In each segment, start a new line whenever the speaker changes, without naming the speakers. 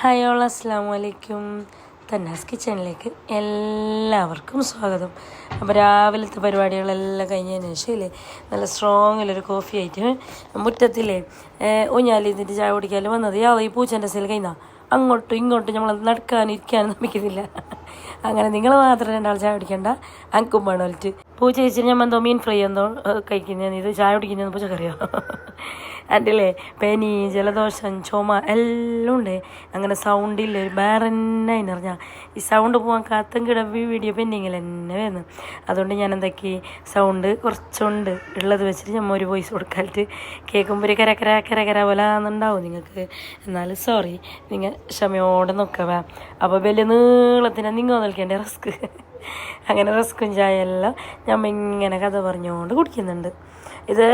Hi all അസ്സാം വലൈക്കും തന്നാസ് കിച്ചണിലേക്ക് എല്ലാവർക്കും സ്വാഗതം. അപ്പോൾ രാവിലത്തെ പരിപാടികളെല്ലാം കഴിഞ്ഞതിന് ശേഷം ഇല്ലേ നല്ല സ്ട്രോങ്ങിലൊരു കോഫി ആയിട്ട് മുറ്റത്തില്ലേ ഊഞ്ഞാലിന്നിട്ട് ചായ കുടിക്കാൻ വന്നത്. യാ ഈ പൂച്ചന്റെ സേൽ കഴിഞ്ഞാൽ അങ്ങോട്ടും ഇങ്ങോട്ടും നമ്മൾ നടക്കാനും ഇരിക്കാനും നമുക്കിതില്ല അങ്ങനെ നിങ്ങൾ മാത്രം രണ്ടാൾ ചായ കുടിക്കണ്ട. അങ്കും വേണമല്ലിട്ട് പൂച്ച കഴിച്ചിട്ട് ഞാൻ എന്തോ മീൻ ഫ്രൈ എന്തോ കഴിക്കുന്നതാണ് ഇത് ചായ കുടിക്കുന്നതെന്ന് പൂച്ചക്കറിയോ? അതില്ലേ പനി ജലദോഷം ചുമ എല്ലാം ഉണ്ട്. അങ്ങനെ സൗണ്ടില്ല ഒരു വേറെന്നെ പറഞ്ഞാൽ ഈ സൗണ്ട് പോകാൻ കാത്തും കിടവി വീഡിയോ പെൻഡിങ്ങിൽ തന്നെ വരുന്നു അതുകൊണ്ട് ഞാൻ എന്തൊക്കെ സൗണ്ട് കുറച്ചുണ്ട് ഉള്ളത് വെച്ചിട്ട് നമ്മൾ ഒരു വോയിസ് കൊടുക്കാലിട്ട് കേൾക്കുമ്പോൾ ഒരു കരക്കര കരകര കര കര പോലെ ആണെന്നുണ്ടാവും നിങ്ങൾക്ക്. എന്നാലും സോറി നിങ്ങൾ ക്ഷമയോടെ നോക്കവ അപ്പോൾ വലിയ നീളത്തിന് നിങ്ങൾ നിൽക്കേണ്ട റിസ്ക് അങ്ങനെ റിസ്ക്കും ചായ എല്ലാം ഞാൻ ഇങ്ങനെ കഥ പറഞ്ഞുകൊണ്ട് കുടിക്കുന്നുണ്ട്. ഇത്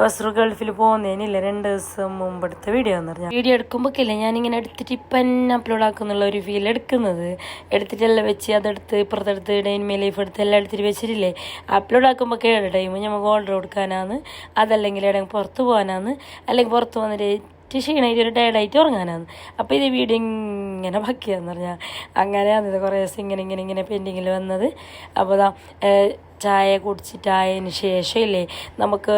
വസ്രു ഗൾഫിൽ പോകുന്നതിനില്ല രണ്ട് ദിവസം മുമ്പ് എടുത്ത വീഡിയോ എന്ന് പറഞ്ഞാൽ വീഡിയോ എടുക്കുമ്പോഴേക്കില്ല ഞാനിങ്ങനെ എടുത്തിട്ട് ഇപ്പം തന്നെ അപ്ലോഡ് ആക്കുന്നുള്ള ഒരു ഫീൽ എടുക്കുന്നത്. എടുത്തിട്ടെല്ലാം വെച്ച് അതെടുത്ത് ഇപ്പുറത്തെടുത്ത് ഡൈൻമേ ലൈഫ് എടുത്ത് എല്ലാം എടുത്തിട്ട് വെച്ചിട്ടില്ലേ? അപ്ലോഡ് ആക്കുമ്പോൾ കേട് ടൈം നമുക്ക് ഓർഡർ കൊടുക്കാനാണ് അതല്ലെങ്കിൽ എവിടെയെങ്കിലും പുറത്ത് പോകാനാണ് അല്ലെങ്കിൽ പുറത്ത് വന്നിട്ട് ഏറ്റവും ക്ഷീണമായിട്ട് ഒരു ടയർഡായിട്ട് ഉറങ്ങാനാണ് അപ്പോൾ ഇത് വീഡിയോ ഇങ്ങനെ ബാക്കിയാന്ന് പറഞ്ഞാൽ അങ്ങനെയാണ് ഇത് കുറേ ദിവസം ഇങ്ങനെ ഇങ്ങനെ ഇങ്ങനെ പെൻഡിങ്ങിൽ വന്നത്. അപ്പോൾ ചായ കുടിച്ചിട്ടായതിന് ശേഷം ഇല്ലേ നമുക്ക്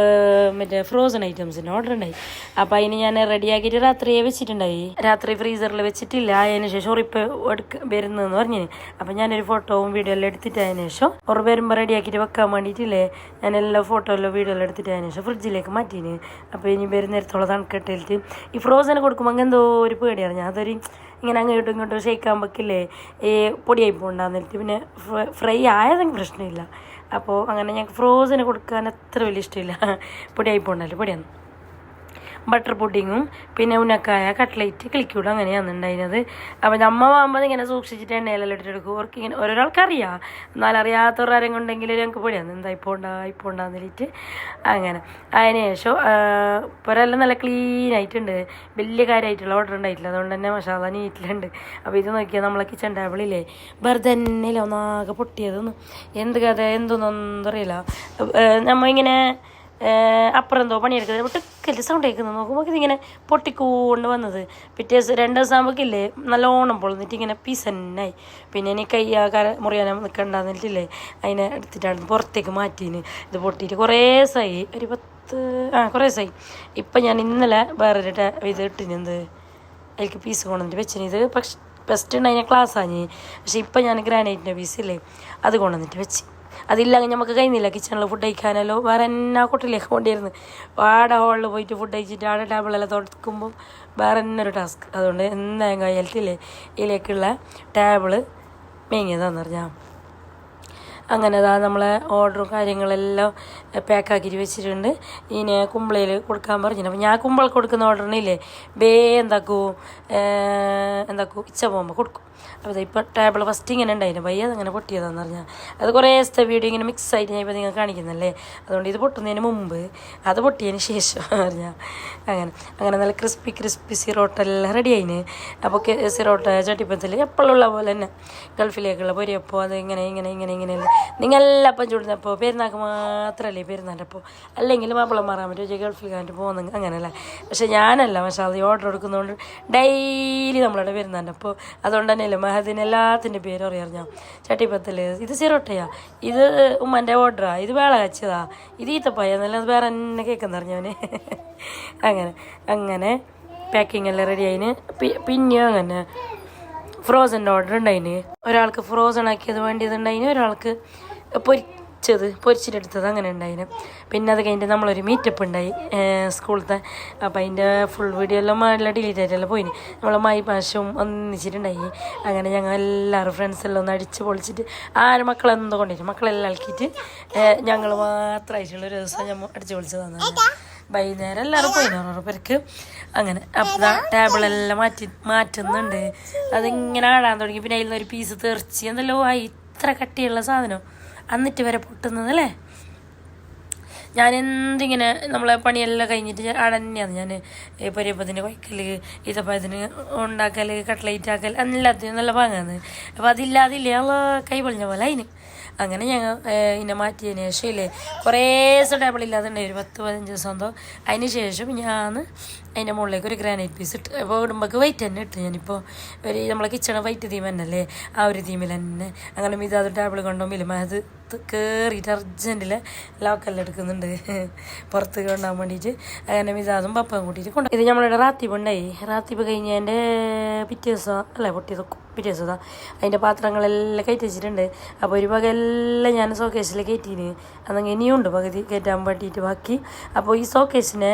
മറ്റേ ഫ്രോസൺ ഐറ്റംസിന് ഓർഡർ ഉണ്ടായി. അപ്പം അതിന് ഞാൻ റെഡിയാക്കിയിട്ട് രാത്രിയെ വെച്ചിട്ടുണ്ടായി. രാത്രി ഫ്രീസറിൽ വെച്ചിട്ടില്ല. അതിന് ശേഷം ഉറിപ്പ് എടുക്ക വരുന്നതെന്ന് പറഞ്ഞു അപ്പം ഞാനൊരു ഫോട്ടോവും വീഡിയോ എല്ലാം എടുത്തിട്ട് അതിന് ശേഷം ഉറപ്പ് വരുമ്പോൾ റെഡിയാക്കിയിട്ട് വെക്കാൻ വേണ്ടിയിട്ടില്ലേ? ഞാൻ എല്ലാ ഫോട്ടോ എല്ലാം വീഡിയോ എല്ലാം എടുത്തിട്ട് അതിന് ശേഷം ഫ്രിഡ്ജിലേക്ക് മാറ്റിന്. അപ്പോൾ ഇനി വരുന്നേരത്തോളം തണുക്കെട്ടിട്ട് ഈ ഫ്രോസൺ കൊടുക്കുമ്പോൾ അങ്ങനെന്തോ ഒരു പേടിയാണ്. ഞാൻ അതൊരു ഇങ്ങനെ അങ്ങോട്ടും ഇങ്ങോട്ടും ഷെയ്ക്കാൻ വെക്കില്ലേ? ഈ പൊടിയായി പോകണ്ടെന്നിട്ട് പിന്നെ ഫ്രൈ ആയതെങ്കിൽ പ്രശ്നമില്ല. അപ്പോൾ അങ്ങനെ ഞങ്ങൾക്ക് ഫ്രോസിന് കൊടുക്കാൻ അത്ര വലിയ ഇഷ്ടമില്ല. പൊടിയായി പോകണ്ടല്ലോ പൊടിയാണ് ബട്ടർ പുഡിങ്ങും പിന്നെ ഉന്നക്കായ കട്ട്ലേറ്റ് കിളിക്കൂടും അങ്ങനെയാണ് ഉണ്ടായിരുന്നത്. അപ്പോൾ നമ്മ പോകുമ്പോൾ ഇങ്ങനെ സൂക്ഷിച്ചിട്ട് എണ്ണയിലെല്ലാം ഇട്ടിട്ടെടുക്കും. അവർക്ക് ഇങ്ങനെ ഓരോരാൾക്കറിയാം. എന്നാൽ അറിയാത്തവരാരും കൊണ്ടെങ്കിൽ ഞങ്ങൾക്ക് പൊടിയാണ് എന്താ ഇപ്പോൾ ഉണ്ടാ ഇപ്പോൾ ഉണ്ടാകുന്നിട്ട് അങ്ങനെ. അതിന് ശേഷം പുരെല്ലാം നല്ല ക്ലീൻ ആയിട്ടുണ്ട്. വലിയ കാര്യമായിട്ടുള്ള ഓർഡർ ഉണ്ടായിട്ടില്ല. അതുകൊണ്ട് തന്നെ മസാല നീറ്റിലുണ്ട്. അപ്പോൾ ഇത് നോക്കിയാൽ നമ്മളെ കിച്ചൺ ടേബിളില്ലേ വെറുതെ ഒന്നാകെ പൊട്ടിയതൊന്നും. എന്ത് കഥ എന്തൊന്നും അറിയില്ല. നമ്മ ഇങ്ങനെ ഏഹ് അപ്പുറം എന്തോ പണിയെടുക്കുന്നത്. ഒട്ടുക്കൽ സൗണ്ട് കേൾക്കുന്നത് നോക്കുമ്പോൾ ഇതിങ്ങനെ പൊട്ടിക്കൊണ്ട് വന്നത്. പിറ്റേ ദിവസം രണ്ട് ദിവസം ആകുമ്പോഴേക്കില്ലേ നല്ലോണം പൊളന്നിട്ട് ഇങ്ങനെ പീസ് തന്നെയായി പിന്നെ ഇനി കൈ കര മുറിയാനും നിൽക്കണ്ടെന്നിട്ടില്ലേ അതിനെ എടുത്തിട്ടാണ് പുറത്തേക്ക് മാറ്റീന്. ഇത് പൊട്ടിയിട്ട് കുറേ ദിവസമായി ഒരു പത്ത് ആ കുറേ ദിവസമായി ഇപ്പം ഞാൻ ഇന്നലെ വേറൊരു ഇത് ഇട്ടിന് എന്ത്? അതിലേക്ക് പീസ് കൊണ്ടുവന്നിട്ട് വെച്ചിന്. ഇത് പക്ഷെ ഫസ്റ്റ് ഞാൻ ക്ലാസ് ആഞ്ഞ് പക്ഷെ ഇപ്പം ഞാൻ ഗ്രാനൈറ്റിന്റെ പീസില്ലേ അത് കൊണ്ടുവന്നിട്ട് വെച്ച്. അതില്ലെങ്കിൽ നമുക്ക് കഴിയുന്നില്ല കിച്ചണിൽ ഫുഡ് കഴിക്കാനല്ലോ. വേറെ എന്നാ കുട്ടിലേക്ക് കൊണ്ടിരുന്നു ആടെ ഹോളിൽ പോയിട്ട് ഫുഡ് കഴിച്ചിട്ട് ആടെ ടേബിളെല്ലാം തുടക്കുമ്പോൾ വേറെ തന്നെ ഒരു ടാസ്ക് അതുകൊണ്ട് എന്തായാലും കഴിയത്തില്ലേ ഇതിലേക്കുള്ള ടേബിൾ മേങ്ങിയതാന്ന് പറഞ്ഞാൽ അങ്ങനെ അതാ നമ്മളെ ഓർഡറും കാര്യങ്ങളെല്ലാം പാക്കാക്കിയിട്ട് വെച്ചിട്ടുണ്ട്. ഇനി കുമ്പളയിൽ കൊടുക്കാൻ പറഞ്ഞു അപ്പോൾ ഞാൻ കുമ്പള കൊടുക്കുന്ന ഓർഡറിനില്ലേ ബേ എന്താക്കൂ? എന്താക്കൂ? ഇച്ച പോകുമ്പോൾ കൊടുക്കും അപ്പോൾ ഇപ്പോൾ ടേബിൾ ഫസ്റ്റ് ഇങ്ങനെ ഉണ്ടായിരുന്നു. പയ്യ അതങ്ങനെ പൊട്ടിയതാന്ന് പറഞ്ഞാൽ അത് കുറേ ദിവസത്തെ വീഡിയോ ഇങ്ങനെ മിക്സ് ആയിട്ട് ഞാൻ ഇപ്പോൾ നിങ്ങൾ കാണിക്കുന്നല്ലേ അതുകൊണ്ട് ഇത് പൊട്ടുന്നതിന് മുമ്പ് അത് പൊട്ടിയതിന് ശേഷം പറഞ്ഞാൽ അങ്ങനെ. അങ്ങനെ നല്ല ക്രിസ്പി ക്രിസ്പി സിറോട്ട എല്ലാം റെഡി ആയിന്. അപ്പോൾ സിറോട്ട ചട്ടിപ്പത്തിൽ എപ്പോഴുള്ള പോലെ തന്നെ. ഗൾഫിലേക്കുള്ള പൊരിയപ്പോൾ അത് ഇങ്ങനെ ഇങ്ങനെ ഇങ്ങനെ ഇങ്ങനെ നിങ്ങളെല്ലാം ചൂടുന്നപ്പോൾ പെരുന്നാൾക്ക് മാത്രമല്ലേ പെരുന്നാന്റെ അപ്പോൾ അല്ലെങ്കിൽ മാപ്പിള മാറാൻ പറ്റും ഗൾഫിൽ കാണിട്ട് പോകുന്നെങ്കിൽ അങ്ങനെയല്ല. പക്ഷെ ഞാനല്ല പക്ഷേ അത് ഓർഡർ എടുക്കുന്നതുകൊണ്ട് ഡെയിലി നമ്മളുടെ പെരുന്നാന്റെ അപ്പോൾ അതുകൊണ്ട് തന്നെയല്ലേ മഹദിന് എല്ലാത്തിന്റെ പേരും അറിയാം ഞാൻ ഇത് സിറോട്ടയാ ഇത് ഉമ്മന്റെ ഓർഡറാ ഇത് വേള കച്ചതാ. ഇത് ഈത്തപ്പായ എന്നല്ല വേറെ എന്നെ കേൾക്കുന്ന അറിഞ്ഞവന് അങ്ങനെ അങ്ങനെ. പാക്കിംഗ് എല്ലാം റെഡി ആയിന്. പി- പിന്നെയും അങ്ങനെ? ഫ്രോസന്റെ ഓർഡർ ഉണ്ടായിന് ഒരാൾക്ക് ഫ്രോസൺ ആക്കിയത് വേണ്ടിയത് ഉണ്ടായിന് ഒരാൾക്ക് പൊരിച്ചത് പൊരിച്ചിട്ടെടുത്തത് അങ്ങനെ ഉണ്ടായിന് പിന്നെ അത് കഴിഞ്ഞിട്ട് നമ്മളൊരു മീറ്റപ്പ് ഉണ്ടായി സ്കൂളത്തെ അപ്പം അതിന്റെ ഫുൾ വീഡിയോ എല്ലാം എല്ലാം ഡിലീറ്റ് ആയിട്ടെല്ലാം പോയിന്. നമ്മളെ മൈ പാശവും ഒന്നിച്ചിട്ടുണ്ടായി. അങ്ങനെ ഞങ്ങൾ എല്ലാവരും ഫ്രണ്ട്സ് എല്ലാം ഒന്ന് അടിച്ച് പൊളിച്ചിട്ട് ആരും മക്കളെന്തോ കൊണ്ടിട്ട് മക്കളെല്ലാം ഇളക്കിയിട്ട് ഞങ്ങൾ മാത്രമായിട്ടുള്ള ഒരു ദിവസം ഞമ്മ അടിച്ച് പൊളിച്ചതാണ്. വൈകുന്നേരം എല്ലാവരും പതിനാറ് പേർക്ക്. അങ്ങനെ അപ്പം ടേബിളെല്ലാം മാറ്റി മാറ്റുന്നുണ്ട്. അതിങ്ങനെ ആടാൻ തുടങ്ങി. പിന്നെ അതിൽ നിന്ന് ഒരു പീസ് തെറിച്ച് എന്തെല്ലോ ആയി. ഇത്ര കട്ടിയുള്ള സാധനം. എന്നിട്ട് വരെ പൊട്ടുന്നത് അല്ലേ? ഞാൻ എന്തിങ്ങനെ നമ്മളെ പണിയെല്ലാം കഴിഞ്ഞിട്ട് ഞാൻ അവിടെ ഞാൻ പരിയപ്പത്തിന് കുഴക്കൽ ഈത്തപ്പഴത്തിന് ഉണ്ടാക്കൽ കട്ട്ലൈറ്റ് ആക്കൽ എല്ലാത്തിനും നല്ല പാങ്ങാന്ന് അപ്പോൾ അതില്ലാതില്ലേ? അല്ല കൈ പൊളിഞ്ഞ പോലെ അതിന് അങ്ങനെ ഞങ്ങൾ ഇതിനെ മാറ്റിയതിന് ശേഷം ഇല്ലേ കുറേ ടേബിൾ ഇല്ലാതെ ഒരു പത്ത് പതിനഞ്ച് ദിവസം എന്തോ. അതിന് ശേഷം ഞാൻ അതിന്റെ മുകളിലേക്ക് ഒരു ഗ്രാനൈറ്റ് പീസ് ഇട്ട് അപ്പോൾ ഇടുമ്പോൾ വൈറ്റ് തന്നെ ഇട്ട്. ഞാനിപ്പോൾ ഒരു നമ്മളെ കിച്ചണ വൈറ്റ് തീം തന്നെയല്ലേ ആ ഒരു തീമിൽ തന്നെ. അങ്ങനെ മിതാത് ടേബിൾ കൊണ്ടോ അത് കയറിയിട്ട് അർജന്റിൽ ലോക്കലിൽ എടുക്കുന്നുണ്ട്. പുറത്ത് കൊണ്ടുപോകാൻ വേണ്ടിയിട്ട്. അങ്ങനെ മിതാദും പപ്പയും കൂട്ടിയിട്ട് കൊണ്ടു ഇത് നമ്മളുടെ റാത്തിപ്പ് ഉണ്ടായി. റാത്തിപ്പ് കഴിഞ്ഞതിന്റെ പിറ്റേ ദിവസം അല്ലേ പൊട്ടിയത് പിറ്റേ ദിവസം അതിന്റെ പാത്രങ്ങളെല്ലാം കയറ്റി വെച്ചിട്ടുണ്ട്. അപ്പോൾ ഒരു പകലെല്ലാം ഞാൻ സോക്കേസിൽ കയറ്റീന് അന്നെങ്കിൽ ഇനിയും ഉണ്ട് പകുതി കയറ്റാൻ വേണ്ടിയിട്ട് ബാക്കി. അപ്പോൾ ഈ സോക്കേസിനെ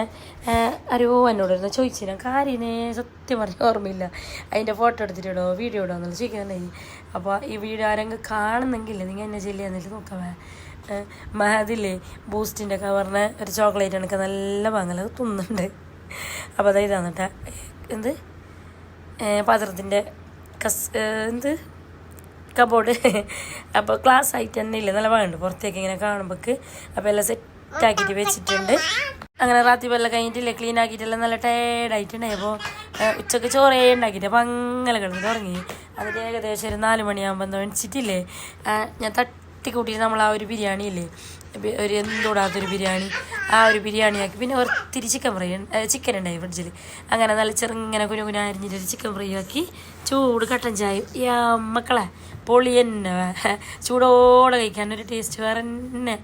ആരോ എന്നോട് ചോദിച്ചു ഞാൻ കാര്യനെ സത്യം പറഞ്ഞ ഓർമ്മയില്ല. അതിന്റെ ഫോട്ടോ എടുത്തിട്ടോ വീഡിയോ ഇടോ എന്നുള്ള ചോദിക്കാനായി അപ്പോൾ ഈ വീഡിയോ ആരെങ്കിലും കാണുന്നെങ്കിൽ നിങ്ങൾ എന്നെ ചെല്ലിയാന്നിട്ട് നോക്കാമേ. മഹദില്ലേ ബൂസ്റ്റിന്റെ കവറിന് ഒരു ചോക്ലേറ്റ് എനിക്ക് നല്ല പങ്കല തിന്നുന്നുണ്ട്. അപ്പോൾ അതായത് എന്നിട്ട്. എന്ത്? പാത്രത്തിന്റെ കസ് എന്ത്? കബോർഡ് അപ്പോൾ ക്ലാസ് ആയിട്ട് തന്നെ ഇല്ല? നല്ല വേണ്ട പുറത്തേക്ക് ഇങ്ങനെ കാണുമ്പോൾക്ക് അപ്പോൾ എല്ലാം സെറ്റാക്കിയിട്ട് വെച്ചിട്ടുണ്ട്. അങ്ങനെ റാത്തി വെള്ളം കഴിഞ്ഞിട്ടില്ലേ? ക്ലീൻ ആക്കിയിട്ടെല്ലാം നല്ല ടയർഡായിട്ടുണ്ടായി അപ്പോൾ ഉച്ചയ്ക്ക് ചോറേ ഉണ്ടാക്കിയിട്ട് അപ്പോൾ അങ്ങനെ കിടന്ന് തുടങ്ങി. അതിന്റെ ഏകദേശം ഒരു നാല് മണിയാകുമ്പോൾ എന്തോ എണിച്ചിട്ടില്ലേ? ഞാൻ തട്ടിക്കൂട്ടിയിട്ട് നമ്മൾ ആ ഒരു ബിരിയാണി ഇല്ലേ? ഒരു എന്തുകൂടാത്തൊരു ബിരിയാണി. ആ ഒരു ബിരിയാണി ആക്കി. പിന്നെ ഒത്തിരി ചിക്കൻ ഫ്രൈ ചിക്കൻ ഉണ്ടായി ഫ്രിഡ്ജിൽ അങ്ങനെ നല്ല ചെറുങ്ങനെ കുഞ്ഞു കുഞ്ഞു അരിഞ്ഞിട്ട് ചിക്കൻ ഫ്രൈ ആക്കി ചൂട് കട്ടൻ ചായ യാ മക്കളെ പൊളി തന്നെ ചൂടോടെ കഴിക്കാൻ ഒരു ടേസ്റ്റ് വേറെ തന്നെ.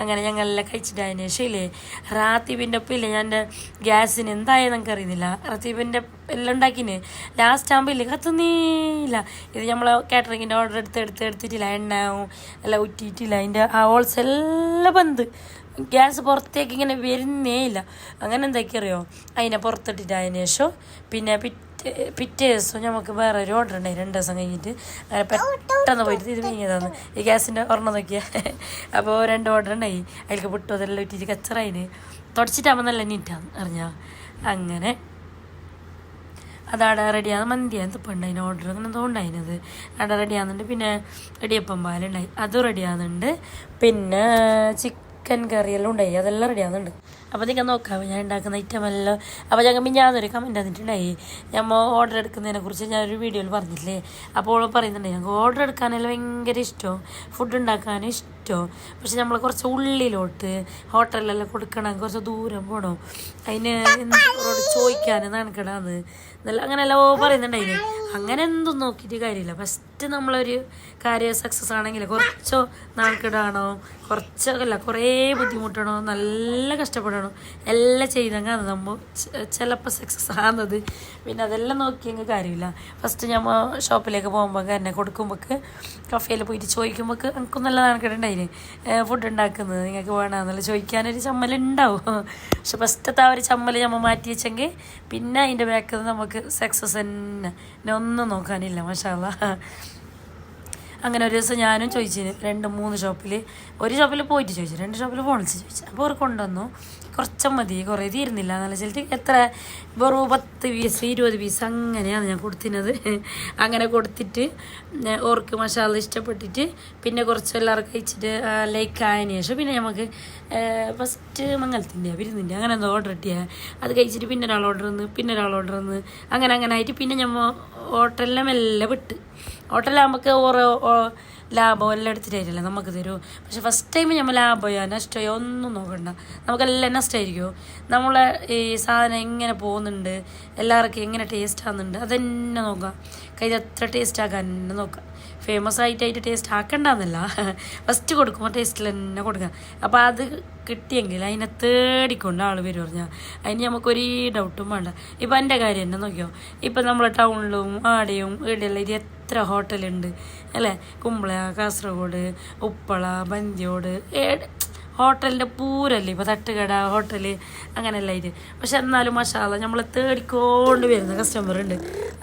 അങ്ങനെ ഞങ്ങളെല്ലാം കഴിച്ചിട്ടായതിന് ശേഷം ഇല്ലേ റാത്തീപിന്റെ ഒപ്പം ഇല്ലേ ഞാൻ ഗ്യാസിന് എന്തായാലും നമുക്ക് അറിയുന്നില്ല റാത്തീപിന്റെ എല്ലാം ഉണ്ടാക്കിന്. ലാസ്റ്റ് ആകുമ്പോൾ ഇല്ലേ കത്തുന്നില്ല ഇത് നമ്മൾ കാറ്ററിങ്ങിന്റെ ഓർഡർ എടുത്ത് എടുത്ത് എടുത്തിട്ടില്ല എണ്ണവും എല്ലാം ഉറ്റിയിട്ടില്ല അതിന്റെ ആ ഹോൾസ് എല്ലാം ബന്ദ് ഗ്യാസ് പുറത്തേക്ക് ഇങ്ങനെ വരുന്നേ ഇല്ല അങ്ങനെ എന്തൊക്കെ അറിയോ? അതിനെ പുറത്തിട്ടിട്ട് ശേഷം പിന്നെ പിറ്റേ പിറ്റേ ദിവസം നമുക്ക് വേറെ ഒരു ഓർഡർ ഉണ്ടായി. രണ്ട് ദിവസം കഴിഞ്ഞിട്ട് അങ്ങനെ പെട്ടെന്ന് പോയിട്ട് ഇത് ഈ ഗ്യാസിന്റെ ഒരെണ്ണം നോക്കിയാൽ അപ്പോൾ രണ്ട് ഓർഡർ ഉണ്ടായി. അതിലേക്ക് പൊട്ടു അതെല്ലാം ഇട്ടിട്ട് കച്ചറായിന്. തുടച്ചിട്ടാകുമ്പോൾ നല്ല നീറ്റാണ് അറിഞ്ഞാൽ അങ്ങനെ. അതാടെ റെഡിയാകുന്ന മന്തിയാണ് ഉണ്ടായി ഓർഡർ അങ്ങനെ എന്തോ ഉണ്ടായിരുന്നത് അവിടെ റെഡിയാകുന്നുണ്ട് പിന്നെ ഇടിയപ്പം പാലുണ്ടായി അതും റെഡിയാകുന്നുണ്ട് പിന്നെ ചിക്കൻ കറിയെല്ലാം ഉണ്ടായി. അതെല്ലാം റെഡിയാകുന്നുണ്ട് അപ്പോൾ നിങ്ങൾ നോക്കാം ഞാൻ ഉണ്ടാക്കുന്ന ഐറ്റം അല്ല അപ്പോൾ ഞങ്ങൾ ഞാനൊരു കമന്റ് തന്നിട്ടുണ്ടായി ഞമ്മ ഓർഡർ എടുക്കുന്നതിനെ കുറിച്ച് ഞാനൊരു വീഡിയോയിൽ പറഞ്ഞില്ലേ അപ്പോൾ ഓൾ പറയുന്നുണ്ട് ഞങ്ങൾക്ക് ഓർഡർ എടുക്കാനല്ല ഭയങ്കര ഇഷ്ടം ഫുഡ് ഉണ്ടാക്കാനും ഇഷ്ടം പക്ഷെ നമ്മൾ കുറച്ച് ഉള്ളിലോട്ട് ഹോട്ടലിലെല്ലാം കൊടുക്കണം കുറച്ച് ദൂരം പോകണം അതിന് എന്തോട് ചോദിക്കാൻ നനക്കണമെന്ന് നല്ല അങ്ങനെയല്ലോ പറയുന്നുണ്ടായിന്. അങ്ങനെ എന്തും നോക്കിയിട്ട് കാര്യമില്ല. ഫസ്റ്റ് നമ്മളൊരു കാര്യം സക്സസ് ആണെങ്കിൽ കുറച്ചോ നാൾക്കിടാണോ കുറച്ചോ അല്ല കുറേ ബുദ്ധിമുട്ടണോ നല്ല കഷ്ടപ്പെടണോ എല്ലാം ചെയ്തെങ്കിൽ അത് നമ്മൾ ചിലപ്പോൾ സക്സസ് ആകുന്നത് പിന്നെ അതെല്ലാം നോക്കിയെങ്കിൽ കാര്യമില്ല. ഫസ്റ്റ് നമ്മൾ ഷോപ്പിലേക്ക് പോകുമ്പോൾ എന്നെ കൊടുക്കുമ്പോൾക്ക് കഫേയിൽ പോയിട്ട് ചോദിക്കുമ്പോൾ എനിക്ക് നല്ല നാണക്കേടുണ്ടായിന് ഫുഡ് ഉണ്ടാക്കുന്നത് നിങ്ങൾക്ക് വേണമെന്നുള്ള ചോദിക്കാനൊരു ചമ്മൽ ഉണ്ടാവും പക്ഷെ ഫസ്റ്റത്തെ ആ ഒരു ചമ്മൽ നമ്മൾ മാറ്റി വെച്ചെങ്കിൽ പിന്നെ അതിന്റെ ബാക്കിൽ നമുക്ക് സക്സസ് തന്നെ. ഒന്നും നോക്കാനില്ല മഷാല്ല. അങ്ങനെ ഒരു ദിവസം ഞാനും ചോദിച്ചിന് രണ്ട് മൂന്ന് ഷോപ്പിൽ ഒരു ഷോപ്പിൽ പോയിട്ട് ചോദിച്ചു രണ്ട് ഷോപ്പിൽ ഫോണിച്ച് ചോദിച്ചു. അപ്പോൾ അവർ കൊണ്ടുവന്നു. കുറച്ചും മതി. കുറേ തീരുന്നില്ല എന്നുള്ള വെച്ചിട്ട് എത്ര വെറും പത്ത് പീസ് ഇരുപത് പീസ് അങ്ങനെയാണ് ഞാൻ കൊടുത്തിരുന്നത് അങ്ങനെ കൊടുത്തിട്ട് ഓർക്ക് മസാല ഇഷ്ടപ്പെട്ടിട്ട് പിന്നെ കുറച്ച് എല്ലാവരും കഴിച്ചിട്ട് ലൈക്ക് ശേഷം പിന്നെ നമുക്ക് ഫസ്റ്റ് മംഗലത്തിന്റെ വിരുന്നിന്റെ അങ്ങനെ എന്തോ ഓർഡർ കിട്ടിയ. അത് കഴിച്ചിട്ട് പിന്നെ ഒരാൾ ഓർഡർ വന്ന് പിന്നെ ഒരാൾ ഓർഡർ വന്ന് അങ്ങനെ അങ്ങനെ ആയിട്ട് പിന്നെ ഞമ്മ ഹോട്ടലിനെ മെല്ലെ വിട്ട്. ഹോട്ടലിൽ നമുക്ക് ഓരോ ലാഭം എല്ലാം എടുത്തിട്ട് തരില്ല നമുക്ക് തരൂ. പക്ഷെ ഫസ്റ്റ് ടൈം നമ്മൾ ലാഭമോ നഷ്ടമോ ഒന്നും നോക്കണ്ട. നമുക്കെല്ലാം നഷ്ടമായിരിക്കുമോ നമ്മളെ ഈ സാധനം എങ്ങനെ പോകുന്നുണ്ട് എല്ലാവർക്കും എങ്ങനെ ടേസ്റ്റ് ആകുന്നുണ്ട് അതന്നെ നോക്കാം. കയ്യിൽ എത്ര ടേസ്റ്റ് ആക്കാൻ തന്നെ നോക്കാം. ഫേമസ് ആയിട്ടായിട്ട് ടേസ്റ്റ് ആക്കണ്ടെന്നല്ല. ഫസ്റ്റ് കൊടുക്കുമ്പോൾ ടേസ്റ്റിൽ തന്നെ കൊടുക്കാം അപ്പോൾ അത് കിട്ടിയെങ്കിൽ അതിനെ തേടിക്കൊണ്ട് ആൾ വരും പറഞ്ഞാൽ അതിന് നമുക്കൊരു ഡൗട്ടും വേണ്ട. ഇപ്പം എന്റെ കാര്യം തന്നെ നോക്കിയോ ഇപ്പം നമ്മളെ ടൗണിലും ആടെയും ഇവിടെയെല്ലാം ഇത് എത്ര ഹോട്ടലുണ്ട് അല്ലേ? കുമ്പള കാസർഗോഡ് ഉപ്പള ബന്തിയോട് ഏട് ഹോട്ടലിന്റെ പൂരല്ലേ? ഇപ്പോൾ തട്ടുകട ഹോട്ടൽ അങ്ങനെയല്ല ഇത്. പക്ഷെ എന്നാലും മഷാല നമ്മൾ തേടിക്കൊണ്ട് വരുന്ന കസ്റ്റമർ ഉണ്ട്.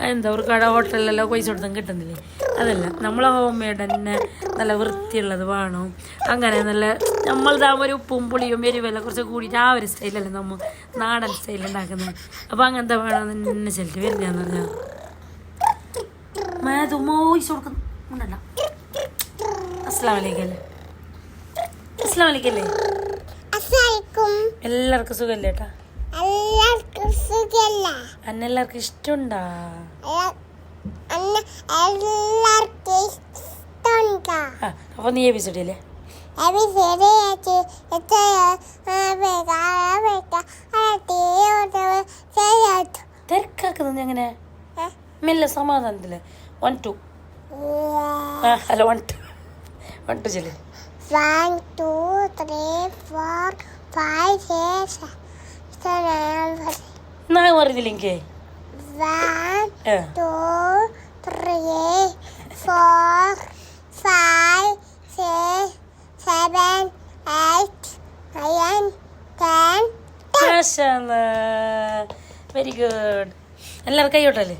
എന്താ ഒരു കട ഹോട്ടലിലെല്ലാം പൈസ കൊടുത്തും കിട്ടുന്നില്ലേ? അതല്ല നമ്മളെ ഹോം മെയ്ഡ് തന്നെ നല്ല വൃത്തിയുള്ളത് വേണം. അങ്ങനെ നല്ല നമ്മളിതാകുമ്പോൾ ഒരു ഉപ്പും പുളിയും എരിവെല്ലാം കുറച്ച് കൂടിയിട്ട് ആ ഒരു സ്റ്റൈലല്ലേ നമ്മൾ നാടൻ സ്റ്റൈലിൽ ഉണ്ടാക്കുന്നത്. അപ്പോൾ അങ്ങനത്തെ വേണം തന്നെ ചെല്ലിട്ട് വരുന്നതെന്ന് പറഞ്ഞാൽ മേതുമോയിച്ച് കൊടുക്കുന്നു ഉണ്ടല്ല. അസ്സാം വലൈക്കും അല്ലേ അസ്സാം വലൈക്കും എല്ലാവർക്കും ഏട്ടാ
സുഖല്ല
ഇഷ്ടമുണ്ടാ?
അന്ന എല്ലാവർക്കും ഇഷ്ടമുണ്ട്.
അപ്പോൾ നീ
ഓട്ടവ് ശരിയാച്ചു
തിരക്കാക്കുന്നത് എങ്ങനെ? മെല്ലെ സമാധാനത്തിൽ. വൺ ടു ആ അല്ല വൺ ടു വൺ ടു ചെല്ലേ
One, two, three, four, five, six, seven, eight.
നാ പറയുന്നില്ല എനിക്ക് ആ
two, three, four, five, six, seven, eight, nine, ten.
Very good എല്ലാവരും കൈയോട്ടല്ലേ